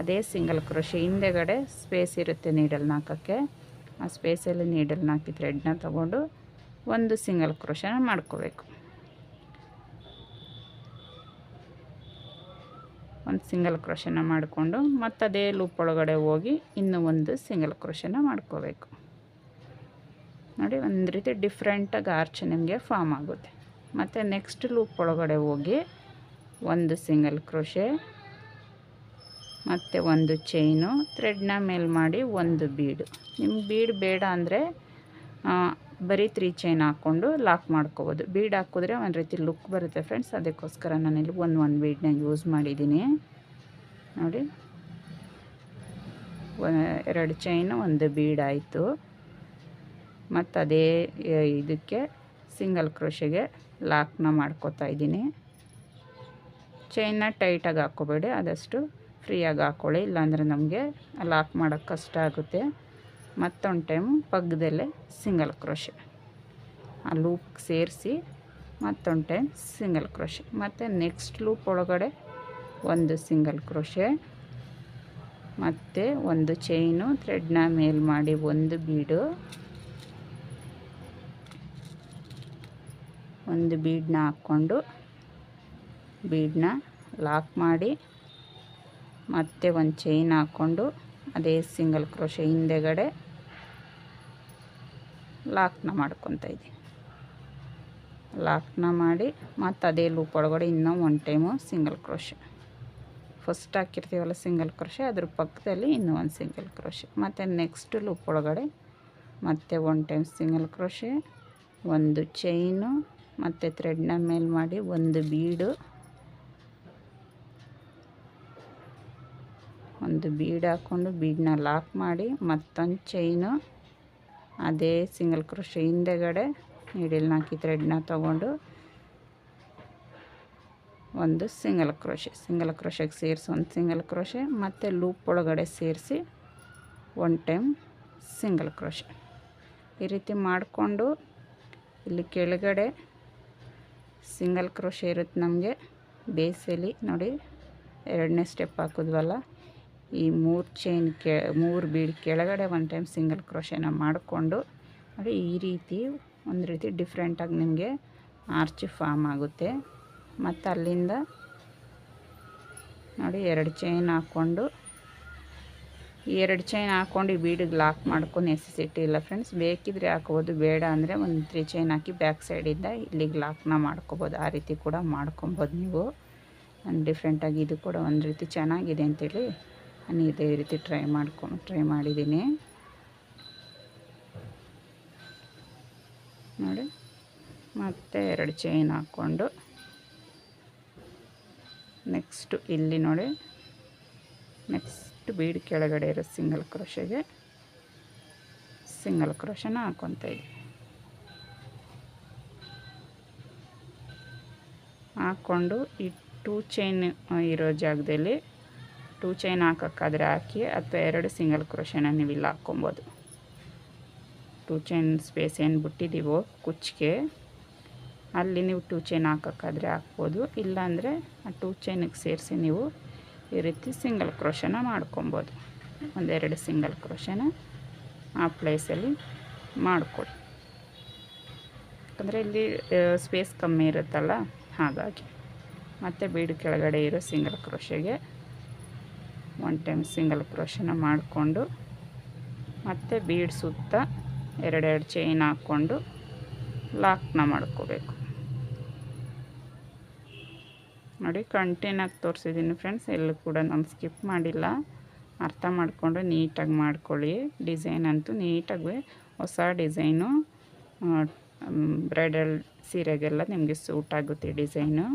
[SPEAKER 1] ಅದೇ ಸಿಂಗಲ್ ಕ್ರೋಶೆ ಹಿಂದೆಗಡೆ ಸ್ಪೇಸ್ ಇರುತ್ತೆ ನೀಡಲ್ನ ಹಾಕೋಕ್ಕೆ ಆ ಸ್ಪೇಸಲ್ಲಿ ನೀಡಲ್ನ ಹಾಕಿ ಥ್ರೆಡ್ನ ತಗೊಂಡು ಒಂದು ಸಿಂಗಲ್ ಕ್ರೋಶನ ಮಾಡ್ಕೋಬೇಕು. ಒಂದು ಸಿಂಗಲ್ ಕ್ರೋಶನ ಮಾಡಿಕೊಂಡು ಮತ್ತದೇ ಲೂಪ್ ಒಳಗಡೆ ಹೋಗಿ ಇನ್ನೂ ಒಂದು ಸಿಂಗಲ್ ಕ್ರೋಶನ ಮಾಡ್ಕೋಬೇಕು. ನೋಡಿ, ಒಂದು ರೀತಿ ಡಿಫ್ರೆಂಟಾಗಿ ಆರ್ಚ್ ನಿಮಗೆ ಫಾರ್ಮ್ ಆಗುತ್ತೆ. ಮತ್ತು ನೆಕ್ಸ್ಟ್ ಲೂಪ್ ಒಳಗಡೆ ಹೋಗಿ ಒಂದು ಸಿಂಗಲ್ ಕ್ರೋಶೆ ಮತ್ತು ಒಂದು ಚೈನು ಥ್ರೆಡ್ನ ಮೇಲೆ ಮಾಡಿ ಒಂದು ಬೀಡು ನಿಮ್ಗೆ ಬೀಡ್ ಬೇಡ ಅಂದರೆ ಬರೀ ತ್ರೀ ಚೈನ್ ಹಾಕ್ಕೊಂಡು ಲಾಕ್ ಮಾಡ್ಕೋಬೋದು. ಬೀಡ್ ಹಾಕಿದ್ರೆ ಒಂದು ರೀತಿ ಲುಕ್ ಬರುತ್ತೆ ಫ್ರೆಂಡ್ಸ್ ಅದಕ್ಕೋಸ್ಕರ ನಾನಿಲ್ಲಿ ಒಂದು ಒಂದು ಬೀಡನ್ನ ಯೂಸ್ ಮಾಡಿದ್ದೀನಿ ನೋಡಿ ಎರಡು ಚೈನು ಒಂದು ಬೀಡ್ ಆಯಿತು. ಮತ್ತು ಅದೇ ಇದಕ್ಕೆ ಸಿಂಗಲ್ ಕ್ರೋಶೆಗೆ ಲಾಕ್ನ ಮಾಡ್ಕೋತಾ ಇದ್ದೀನಿ. ಚೈನ್ನ ಟೈಟಾಗಿ ಹಾಕ್ಕೋಬೇಡಿ, ಆದಷ್ಟು ಫ್ರೀಯಾಗಿ ಹಾಕ್ಕೊಳ್ಳಿ ಇಲ್ಲಾಂದರೆ ನಮಗೆ ಲಾಕ್ ಮಾಡೋಕ್ಕೆ ಕಷ್ಟ ಆಗುತ್ತೆ. ಮತ್ತೊಂದು ಟೈಮ್ ಪಕ್ಕದಲ್ಲೇ ಸಿಂಗಲ್ ಕ್ರೋಶೆ ಆ ಲೂಪ್ ಸೇರಿಸಿ ಮತ್ತೊಂದು ಟೈಮ್ ಸಿಂಗಲ್ ಕ್ರೋಶೆ ಮತ್ತು ನೆಕ್ಸ್ಟ್ ಲೂಪ್ ಒಳಗಡೆ ಒಂದು ಸಿಂಗಲ್ ಕ್ರೋಶೆ ಮತ್ತು ಒಂದು ಚೈನು ಥ್ರೆಡ್ನ ಮೇಲ್ ಮಾಡಿ ಒಂದು ಬೀಡು ಒಂದು ಬೀಡನ್ನ ಹಾಕ್ಕೊಂಡು ಬೀಡನ್ನ ಲಾಕ್ ಮಾಡಿ ಮತ್ತೆ ಒಂದು ಚೈನ್ ಹಾಕ್ಕೊಂಡು ಅದೇ ಸಿಂಗಲ್ ಕ್ರೋಶೆ ಹಿಂದೆಗಡೆ ಲಾಕ್ನ ಮಾಡ್ಕೊತ ಇದ್ದೀನಿ. ಲಾಕ್ನ ಮಾಡಿ ಮತ್ತು ಅದೇ ಲೂಪ್ ಒಳಗಡೆ ಇನ್ನೂ one time single crochet first ಹಾಕಿರ್ತೀವಲ್ಲ single crochet ಅದ್ರ ಪಕ್ಕದಲ್ಲಿ ಇನ್ನೂ ಒಂದು ಸಿಂಗಲ್ ಕ್ರೋಶೆ ಮತ್ತು ನೆಕ್ಸ್ಟ್ ಲೂಪ್ ಒಳಗಡೆ ಮತ್ತೆ ಒನ್ ಟೈಮ್ ಸಿಂಗಲ್ ಕ್ರೋಶೆ ಒಂದು ಚೈನು ಮತ್ತು ಥ್ರೆಡ್ನ ಮೇಲೆ ಮಾಡಿ ಒಂದು ಬೀಡು. ಒಂದು ಬೀಡ್ ಹಾಕ್ಕೊಂಡು ಬೀಡನ್ನ ಲಾಕ್ ಮಾಡಿ ಮತ್ತೊಂದು ಚೈನು ಅದೇ ಸಿಂಗಲ್ ಕ್ರೋಶೆ ಹಿಂದೆಗಡೆ ನೀಡಿಲ್ನ ಹಾಕಿ ಥ್ರೆಡ್ನ ತೊಗೊಂಡು ಒಂದು ಸಿಂಗಲ್ ಕ್ರೋಶೆ ಸಿಂಗಲ್ ಕ್ರೋಶೆಗೆ ಸೇರಿಸಿ ಒಂದು ಸಿಂಗಲ್ ಕ್ರೋಶೆ ಮತ್ತು ಲೂಪ್ ಒಳಗಡೆ ಸೇರಿಸಿ ಒನ್ ಟೈಮ್ ಸಿಂಗಲ್ ಕ್ರೋಶೆ ಈ ರೀತಿ ಮಾಡಿಕೊಂಡು ಇಲ್ಲಿ ಕೆಳಗಡೆ ಸಿಂಗಲ್ ಕ್ರೋಶೆ ಇರುತ್ತೆ ನಮಗೆ. ಬೇಸಲ್ಲಿ ನೋಡಿ, ಎರಡನೇ ಸ್ಟೆಪ್ ಹಾಕಿದ್ವಲ್ಲ. ಈ ಮೂರು ಚೈನ್ ಕೆ, ಮೂರು ಬೀಡ್ ಕೆಳಗಡೆ ಒನ್ ಟೈಮ್ ಸಿಂಗಲ್ ಕ್ರೋಶೆನ ಮಾಡಿಕೊಂಡು, ನೋಡಿ ಈ ರೀತಿ ಒಂದು ರೀತಿ ಡಿಫ್ರೆಂಟಾಗಿ ನಿಮಗೆ ಆರ್ಚ್ ಫಾರ್ಮ್ ಆಗುತ್ತೆ. ಮತ್ತು ಅಲ್ಲಿಂದ ನೋಡಿ ಎರಡು ಚೈನ್ ಹಾಕ್ಕೊಂಡು ಎರಡು ಚೈನ್ ಹಾಕ್ಕೊಂಡು ಈ ಬೀಡಿಗೆ ಲಾಕ್ ಮಾಡ್ಕೊಂಡು ನೆಸೆಸಿಟಿ ಇಲ್ಲ ಫ್ರೆಂಡ್ಸ್ ಬೇಕಿದ್ರೆ ಹಾಕ್ಬೋದು, ಬೇಡ ಅಂದರೆ ಒಂದು ತ್ರೀ ಚೈನ್ ಹಾಕಿ ಬ್ಯಾಕ್ ಸೈಡಿಂದ ಇಲ್ಲಿಗೆ ಲಾಕ್ನ ಮಾಡ್ಕೊಬೋದು. ಆ ರೀತಿ ಕೂಡ ಮಾಡ್ಕೊಬೋದು ನೀವು. ಡಿಫ್ರೆಂಟಾಗಿ ಇದು ಕೂಡ ಒಂದು ರೀತಿ ಚೆನ್ನಾಗಿದೆ ಅಂತೇಳಿ ನಾನು ಇದೇ ರೀತಿ ಟ್ರೈ ಮಾಡ್ಕೊಂಡು ಟ್ರೈ ಮಾಡಿದ್ದೀನಿ. ನೋಡಿ, ಮತ್ತು ಎರಡು ಚೈನ್ ಹಾಕ್ಕೊಂಡು. ನೆಕ್ಸ್ಟು ಇಲ್ಲಿ ನೋಡಿ ನೆಕ್ಸ್ಟ್ ಬೀಡ್ ಕೆಳಗಡೆ ಇರೋ ಸಿಂಗಲ್ ಕ್ರೋಶೆಗೆ ಸಿಂಗಲ್ ಕ್ರೋಶನ ಹಾಕ್ಕೊತ ಇದ್ದೀವಿ ಹಾಕ್ಕೊಂಡು ಈ ಟೂ ಚೈನ್ ಇರೋ ಜಾಗದಲ್ಲಿ ಟೂ ಚೈನ್ ಹಾಕೋಕ್ಕಾದ್ರೆ ಹಾಕಿ ಅಥವಾ ಎರಡು ಸಿಂಗಲ್ ಕ್ರೋಶನ ನೀವು ಇಲ್ಲಿ ಹಾಕ್ಕೊಬೋದು. ಟೂ ಚೈನ್ ಸ್ಪೇಸ್ ಏನು ಬಿಟ್ಟಿದ್ದೀವೋ ಕುಚ್ಚಿಗೆ, ಅಲ್ಲಿ ನೀವು ಟೂ ಚೈನ್ ಹಾಕೋಕ್ಕಾದ್ರೆ ಹಾಕ್ಬೋದು. ಇಲ್ಲಾಂದರೆ ಆ ಟೂ ಚೈನಿಗೆ ಸೇರಿಸಿ ನೀವು ಈ ರೀತಿ ಸಿಂಗಲ್ ಕ್ರೋಶನ ಮಾಡ್ಕೊಬೋದು. ಒಂದೆರಡು ಸಿಂಗಲ್ ಕ್ರೋಶನ ಆ ಪ್ಲೇಸಲ್ಲಿ ಮಾಡಿಕೊಡಿ. ಯಾಕಂದರೆ ಇಲ್ಲಿ ಸ್ಪೇಸ್ ಕಮ್ಮಿ ಇರುತ್ತಲ್ಲ, ಹಾಗಾಗಿ. ಮತ್ತು ಬೀಡು ಕೆಳಗಡೆ ಇರೋ ಸಿಂಗಲ್ ಕ್ರೋಶೆಗೆ ಒನ್ ಟೈಮ್ ಸಿಂಗಲ್ ಕ್ರೋಶನ ಮಾಡಿಕೊಂಡು, ಮತ್ತು ಬೀಡ್ ಸುತ್ತ ಎರಡೆರಡು ಚೈನ್ ಹಾಕ್ಕೊಂಡು ಲಾಕ್ನ ಮಾಡ್ಕೋಬೇಕು. ನೋಡಿ ಕಂಟಿನ್ಯಾಗಿ ತೋರಿಸಿದ್ದೀನಿ ಫ್ರೆಂಡ್ಸ್ ಎಲ್ಲೂ ಕೂಡ ನಾನು ಸ್ಕಿಪ್ ಮಾಡಿಲ್ಲ. ಅರ್ಥ ಮಾಡಿಕೊಂಡು ನೀಟಾಗಿ ಮಾಡ್ಕೊಳ್ಳಿ. ಡಿಸೈನ್ ಅಂತೂ ನೀಟಾಗಿ ಹೊಸ ಡಿಸೈನು ಬ್ರೈಡಲ್ ಸೀರೆಗೆಲ್ಲ ನಿಮಗೆ ಸೂಟ್ ಆಗುತ್ತೆ ಡಿಸೈನು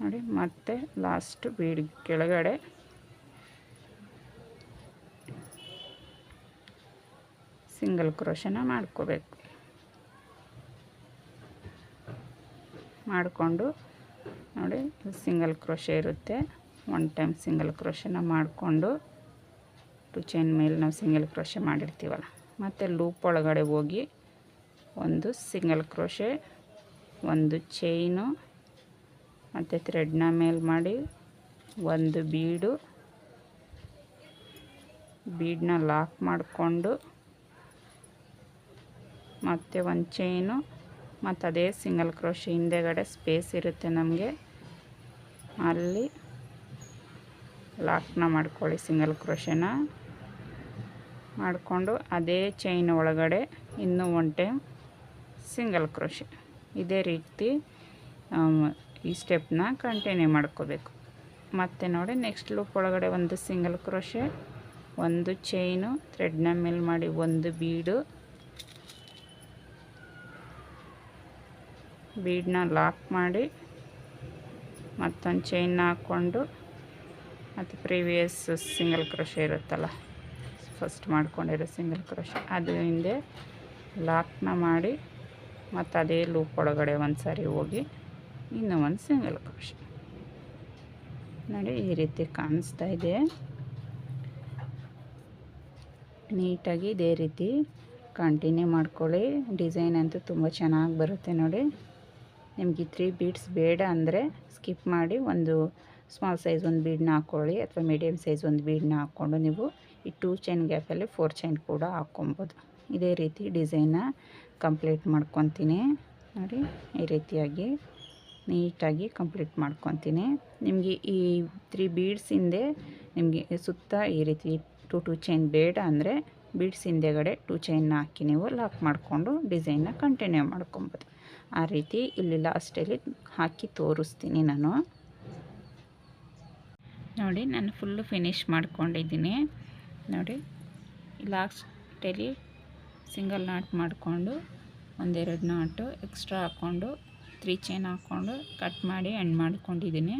[SPEAKER 1] ನೋಡಿ, ಮತ್ತೆ ಲಾಸ್ಟ್ ಬೀಡ್ ಕೆಳಗಡೆ. ಸಿಂಗಲ್ ಕ್ರೋಶನ ಮಾಡ್ಕೋಬೇಕು. ಮಾಡಿಕೊಂಡು ನೋಡಿ ಸಿಂಗಲ್ ಕ್ರೋಶೆ ಇರುತ್ತೆ. ಒನ್ ಟೈಮ್ ಸಿಂಗಲ್ ಕ್ರೋಶನ ಮಾಡಿಕೊಂಡು ಟು ಚೈನ್ ಮೇಲೆ ನಾವು ಸಿಂಗಲ್ ಕ್ರೋಶೆ ಮಾಡಿರ್ತೀವಲ್ಲ. ಮತ್ತು ಲೂಪ್ ಒಳಗಡೆ ಹೋಗಿ ಒಂದು ಸಿಂಗಲ್ ಕ್ರೋಶೆ ಒಂದು ಚೈನು ಮತ್ತು ಥ್ರೆಡ್ನ ಮೇಲೆ ಮಾಡಿ ಒಂದು ಬೀಡು ಬೀಡನ್ನ ಲಾಕ್ ಮಾಡಿಕೊಂಡು ಮತ್ತು ಒಂದು ಚೈನು ಮತ್ತು ಅದೇ ಸಿಂಗಲ್ ಕ್ರೋಶೆ ಹಿಂದೆಗಡೆ ಸ್ಪೇಸ್ ಇರುತ್ತೆ ನಮಗೆ. ಅಲ್ಲಿ ಲಾಕ್ನ ಮಾಡ್ಕೊಳ್ಳಿ ಸಿಂಗಲ್ ಕ್ರೋಷನ ಮಾಡಿಕೊಂಡು ಅದೇ ಚೈನ್ ಒಳಗಡೆ ಇನ್ನೂ ಒನ್ ಟೈಮ್ ಸಿಂಗಲ್ ಕ್ರೋಶೆ ಇದೇ ರೀತಿ ಈ ಸ್ಟೆಪ್ನ ಕಂಟಿನ್ಯೂ ಮಾಡ್ಕೋಬೇಕು. ಮತ್ತು ನೋಡಿ ನೆಕ್ಸ್ಟ್ ಲೂಪ್ ಒಳಗಡೆ ಒಂದು ಸಿಂಗಲ್ ಕ್ರೋಶೆ ಒಂದು ಚೈನು ಥ್ರೆಡ್ನ ಮೇಲೆ ಮಾಡಿ ಒಂದು ಬೀಡು ಬೀಡನ್ನ ಲಾಕ್ ಮಾಡಿ ಮತ್ತೊಂದು ಚೈನ್ ಹಾಕ್ಕೊಂಡು, ಮತ್ತು ಪ್ರೀವಿಯಸ್ ಸಿಂಗಲ್ ಕ್ರೋಶೆ ಇರುತ್ತಲ್ಲ ಫಸ್ಟ್ ಮಾಡ್ಕೊಂಡಿರೋ ಸಿಂಗಲ್ ಕ್ರೋಶೆ ಅದು ಹಿಂದೆ ಲಾಕ್ನ ಮಾಡಿ, ಮತ್ತು ಅದೇ ಲೂಪ್ ಒಳಗಡೆ ಒಂದು ಸಾರಿ ಹೋಗಿ ಇನ್ನೂ ಒಂದು ಸಿಂಗಲ್ ಕ್ರೋಶೆ ನೋಡಿ, ಈ ರೀತಿ ಕಾಣಿಸ್ತಾ ಇದೆ. ನೀಟಾಗಿ ಇದೇ ರೀತಿ ಕಂಟಿನ್ಯೂ ಮಾಡ್ಕೊಳ್ಳಿ. ಡಿಸೈನ್ ಅಂತೂ ತುಂಬ ಚೆನ್ನಾಗಿ ಬರುತ್ತೆ ನೋಡಿ. ನಿಮಗೆ ತ್ರೀ ಬೀಡ್ಸ್ ಬೇಡ ಅಂದರೆ ಸ್ಕಿಪ್ ಮಾಡಿ ಒಂದು ಸ್ಮಾಲ್ ಸೈಜ್ ಒಂದು ಬೀಡ್ನ ಹಾಕ್ಕೊಳ್ಳಿ ಅಥವಾ ಮೀಡಿಯಮ್ ಸೈಜ್ ಒಂದು ಬೀಡ್ನ ಹಾಕ್ಕೊಂಡು ನೀವು ಈ ಟೂ ಚೈನ್ ಗ್ಯಾಪಲ್ಲಿ ಫೋರ್ ಚೈನ್ ಕೂಡ ಹಾಕ್ಕೊಬೋದು. ಇದೇ ರೀತಿ ಡಿಸೈನ ಕಂಪ್ಲೀಟ್ ಮಾಡ್ಕೊತೀನಿ. ನೋಡಿ, ಈ ರೀತಿಯಾಗಿ ನೀಟಾಗಿ ಕಂಪ್ಲೀಟ್ ಮಾಡ್ಕೊತೀನಿ. ನಿಮಗೆ ಈ ತ್ರೀ ಬೀಡ್ಸ್ ಹಿಂದೆ ನಿಮಗೆ ಸುತ್ತ ಈ ರೀತಿ ಟು ಟು ಚೈನ್ ಬೇಡ ಅಂದರೆ ಬೀಡ್ಸ್ ಹಿಂದೆಗಡೆ ಟು ಚೈನ್ನ ಹಾಕಿ ನೀವು ಲಾಕ್ ಮಾಡಿಕೊಂಡು ಡಿಸೈನ್ನ ಕಂಟಿನ್ಯೂ ಮಾಡ್ಕೊಬೋದು. ಆ ರೀತಿ ಇಲ್ಲಿ ಲಾಸ್ಟಲ್ಲಿ ಹಾಕಿ ತೋರಿಸ್ತೀನಿ ನಾನು. ನೋಡಿ, ನಾನು ಫುಲ್ಲು ಫಿನಿಶ್ ಮಾಡ್ಕೊಂಡಿದ್ದೀನಿ. ನೋಡಿ ಲಾಸ್ಟಲ್ಲಿ ಸಿಂಗಲ್ ನಾಟ್ ಮಾಡಿಕೊಂಡು, ಒಂದೆರಡು ನಾಟು ಎಕ್ಸ್ಟ್ರಾ ಹಾಕ್ಕೊಂಡು ತ್ರೀ ಚೈನ್ ಹಾಕ್ಕೊಂಡು ಕಟ್ ಮಾಡಿ ಎಂಡ್ ಮಾಡ್ಕೊಂಡಿದ್ದೀನಿ.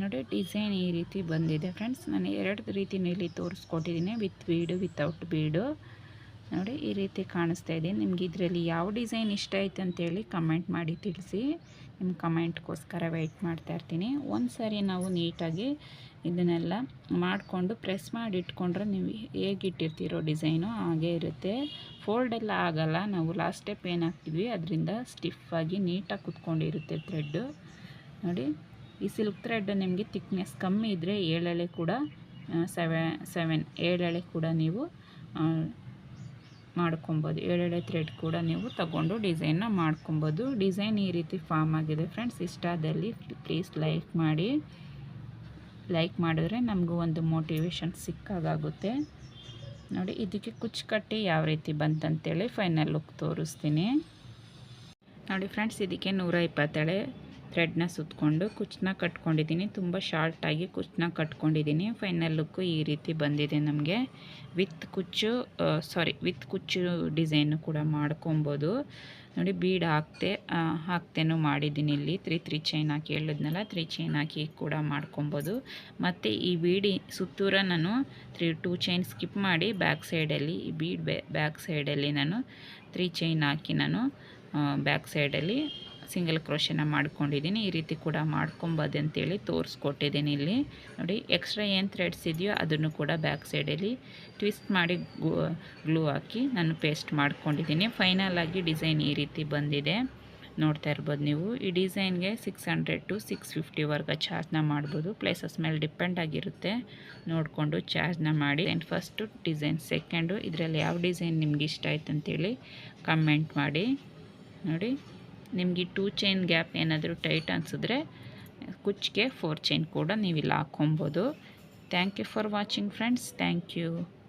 [SPEAKER 1] ನೋಡಿ ಡಿಸೈನ್ ಈ ರೀತಿ ಬಂದಿದೆ. ಫ್ರೆಂಡ್ಸ್ ನಾನು ಎರಡು ರೀತಿಯಲ್ಲಿ ತೋರಿಸ್ಕೊಟ್ಟಿದ್ದೀನಿ ವಿತ್ ಬೀಡು ವಿತೌಟ್ ಬೀಡು ನೋಡಿ ಈ ರೀತಿ ಕಾಣಿಸ್ತಾ ಇದೆ. ನಿಮ್ಗೆ ಇದರಲ್ಲಿ ಯಾವ ಡಿಸೈನ್ ಇಷ್ಟ ಆಯ್ತು ಅಂತೇಳಿ ಕಮೆಂಟ್ ಮಾಡಿ ತಿಳಿಸಿ. ನಿಮ್ಮ ಕಮೆಂಟ್ಗೋಸ್ಕರ ವೆಯ್ಟ್ ಮಾಡ್ತಾ ಇರ್ತೀನಿ. ಒಂದು ಸಾರಿ ನಾವು ನೀಟಾಗಿ ಇದನ್ನೆಲ್ಲ ಮಾಡಿಕೊಂಡು ಪ್ರೆಸ್ ಮಾಡಿ ಇಟ್ಕೊಂಡ್ರೆ ನೀವು ಹೇಗಿಟ್ಟಿರ್ತೀರೋ ಡಿಸೈನು ಹಾಗೇ ಇರುತ್ತೆ. ಫೋಲ್ಡೆಲ್ಲ ಆಗಲ್ಲ. ನಾವು ಲಾಸ್ಟ್ ಸ್ಟೆಪ್ ಏನು ಹಾಕ್ತಿದ್ವಿ ಅದರಿಂದ ಸ್ಟಿಫಾಗಿ ನೀಟಾಗಿ ಕುತ್ಕೊಂಡಿರುತ್ತೆ ಥ್ರೆಡ್ಡು ನೋಡಿ, ಈ ಸಿಲ್ಕ್ ಥ್ರೆಡ್ ನಿಮಗೆ ತಿಕ್ನೆಸ್ ಕಮ್ಮಿ ಇದ್ದರೆ ಏಳೆಳೆ ಕೂಡ ಸೆವೆ ಸೆವೆನ್ ಏಳೆಳೆ ಕೂಡ ನೀವು ಮಾಡ್ಕೊಬೋದು. ಏಳೆಳೆ ಥ್ರೆಡ್ ಕೂಡ ನೀವು ತಗೊಂಡು ಡಿಸೈನ್ನ ಮಾಡ್ಕೊಬೋದು. ಡಿಸೈನ್ ಈ ರೀತಿ ಫಾರ್ಮ್ ಆಗಿದೆ ಫ್ರೆಂಡ್ಸ್ ಇಷ್ಟದಲ್ಲಿ ಪ್ಲೀಸ್ ಲೈಕ್ ಮಾಡಿ. ಲೈಕ್ ಮಾಡಿದ್ರೆ ನಮಗೂ ಒಂದು ಮೋಟಿವೇಶನ್ ಸಿಕ್ಕಾಗುತ್ತೆ ನೋಡಿ, ಇದಕ್ಕೆ ಕುಚ್ಚು ಕಟ್ಟಿ ಯಾವ ರೀತಿ ಬಂತಂತೇಳಿ ಫೈನಲ್ ಲುಕ್ ತೋರಿಸ್ತೀನಿ. ನೋಡಿ ಫ್ರೆಂಡ್ಸ್ ಇದಕ್ಕೆ ನೂರ ಇಪ್ಪತ್ತೇಳೆ ಥ್ರೆಡ್ನ ಸುತ್ತಕೊಂಡು ಕುಚ್ಚನ್ನ ಕಟ್ಕೊಂಡಿದ್ದೀನಿ. ತುಂಬ ಶಾರ್ಟಾಗಿ ಕುಚ್ಚನ್ನ ಕಟ್ಕೊಂಡಿದ್ದೀನಿ. ಫೈನಲ್ ಲುಕ್ಕು ಈ ರೀತಿ ಬಂದಿದೆ ನಮಗೆ. ವಿತ್ ಕುಚ್ಚು ಸಾರಿ, ವಿತ್ ಕುಚ್ಚು ಡಿಸೈನು ಕೂಡ ಮಾಡ್ಕೊಬೋದು. ನೋಡಿ, ಬೀಡ್ ಹಾಕ್ತೆ ಹಾಕ್ತೇನೂ ಮಾಡಿದ್ದೀನಿ ಇಲ್ಲಿ. ತ್ರೀ ತ್ರೀ ಚೈನ್ ಹಾಕಿ ಹೇಳಿದ್ನಲ್ಲ, ತ್ರೀ ಚೈನ್ ಹಾಕಿ ಕೂಡ ಮಾಡ್ಕೊಬೋದು. ಮತ್ತು ಈ ಬೀಡಿ ಸುತ್ತೂರ ನಾನು ತ್ರೀ, ಟೂ ಚೈನ್ ಸ್ಕಿಪ್ ಮಾಡಿ ಬ್ಯಾಕ್ ಸೈಡಲ್ಲಿ, ಈ ಬೀಡ್ ಬ್ಯಾಕ್ ಸೈಡಲ್ಲಿ ನಾನು ತ್ರೀ ಚೈನ್ ಹಾಕಿ ನಾನು ಬ್ಯಾಕ್ ಸೈಡಲ್ಲಿ ಸಿಂಗಲ್ ಕ್ರೋಶನ ಮಾಡ್ಕೊಂಡಿದ್ದೀನಿ, ಈ ರೀತಿ ಕೂಡ ಮಾಡ್ಕೊಬೋದು ಅಂತೇಳಿ ತೋರಿಸ್ಕೊಟ್ಟಿದ್ದೀನಿ ಇಲ್ಲಿ. ನೋಡಿ ಎಕ್ಸ್ಟ್ರಾ ಏನು ಥ್ರೆಡ್ಸ್ ಇದೆಯೋ ಅದನ್ನು ಕೂಡ ಬ್ಯಾಕ್ ಸೈಡಲ್ಲಿ ಟ್ವಿಸ್ಟ್ ಮಾಡಿ ಗ್ಲೂ ಹಾಕಿ ನಾನು ಪೇಸ್ಟ್ ಮಾಡ್ಕೊಂಡಿದ್ದೀನಿ. ಫೈನಲ್ ಆಗಿ ಡಿಸೈನ್ ಈ ರೀತಿ ಬಂದಿದೆ. ನೋಡ್ತಾ ಇರ್ಬೋದು ನೀವು. ಈ ಡಿಸೈನ್ಗೆ ಸಿಕ್ಸ್ ಹಂಡ್ರೆಡ್ ಟು ಸಿಕ್ಸ್ ಫಿಫ್ಟಿವರೆಗೆ ಚಾರ್ಜ್ನ ಮಾಡ್ಬೋದು. ಪ್ಲೇಸಸ್ ಮೇಲೆ ಡಿಪೆಂಡ್ ಆಗಿರುತ್ತೆ. ನೋಡಿಕೊಂಡು ಚಾರ್ಜ್ನ ಮಾಡಿ. ಆ್ಯಂಡ್ ಫಸ್ಟು ಡಿಸೈನ್ ಸೆಕೆಂಡು ಇದರಲ್ಲಿ ಯಾವ ಡಿಸೈನ್ ನಿಮ್ಗೆ ಇಷ್ಟ ಆಯ್ತು ಅಂತೇಳಿ ಕಮೆಂಟ್ ಮಾಡಿ. ನೋಡಿ. ನಿಮಗೆ ಟೂ ಚೈನ್ ಗ್ಯಾಪ್ ಏನಾದರೂ ಟೈಟ್ ಅನಿಸಿದ್ರೆ, ಕುಚ್ಚಿಗೆ ಫೋರ್ ಚೈನ್ ಕೂಡ ನೀವು ಇಲ್ಲಿ ಹಾಕ್ಕೊಬೋದು. Thank you for watching friends thank you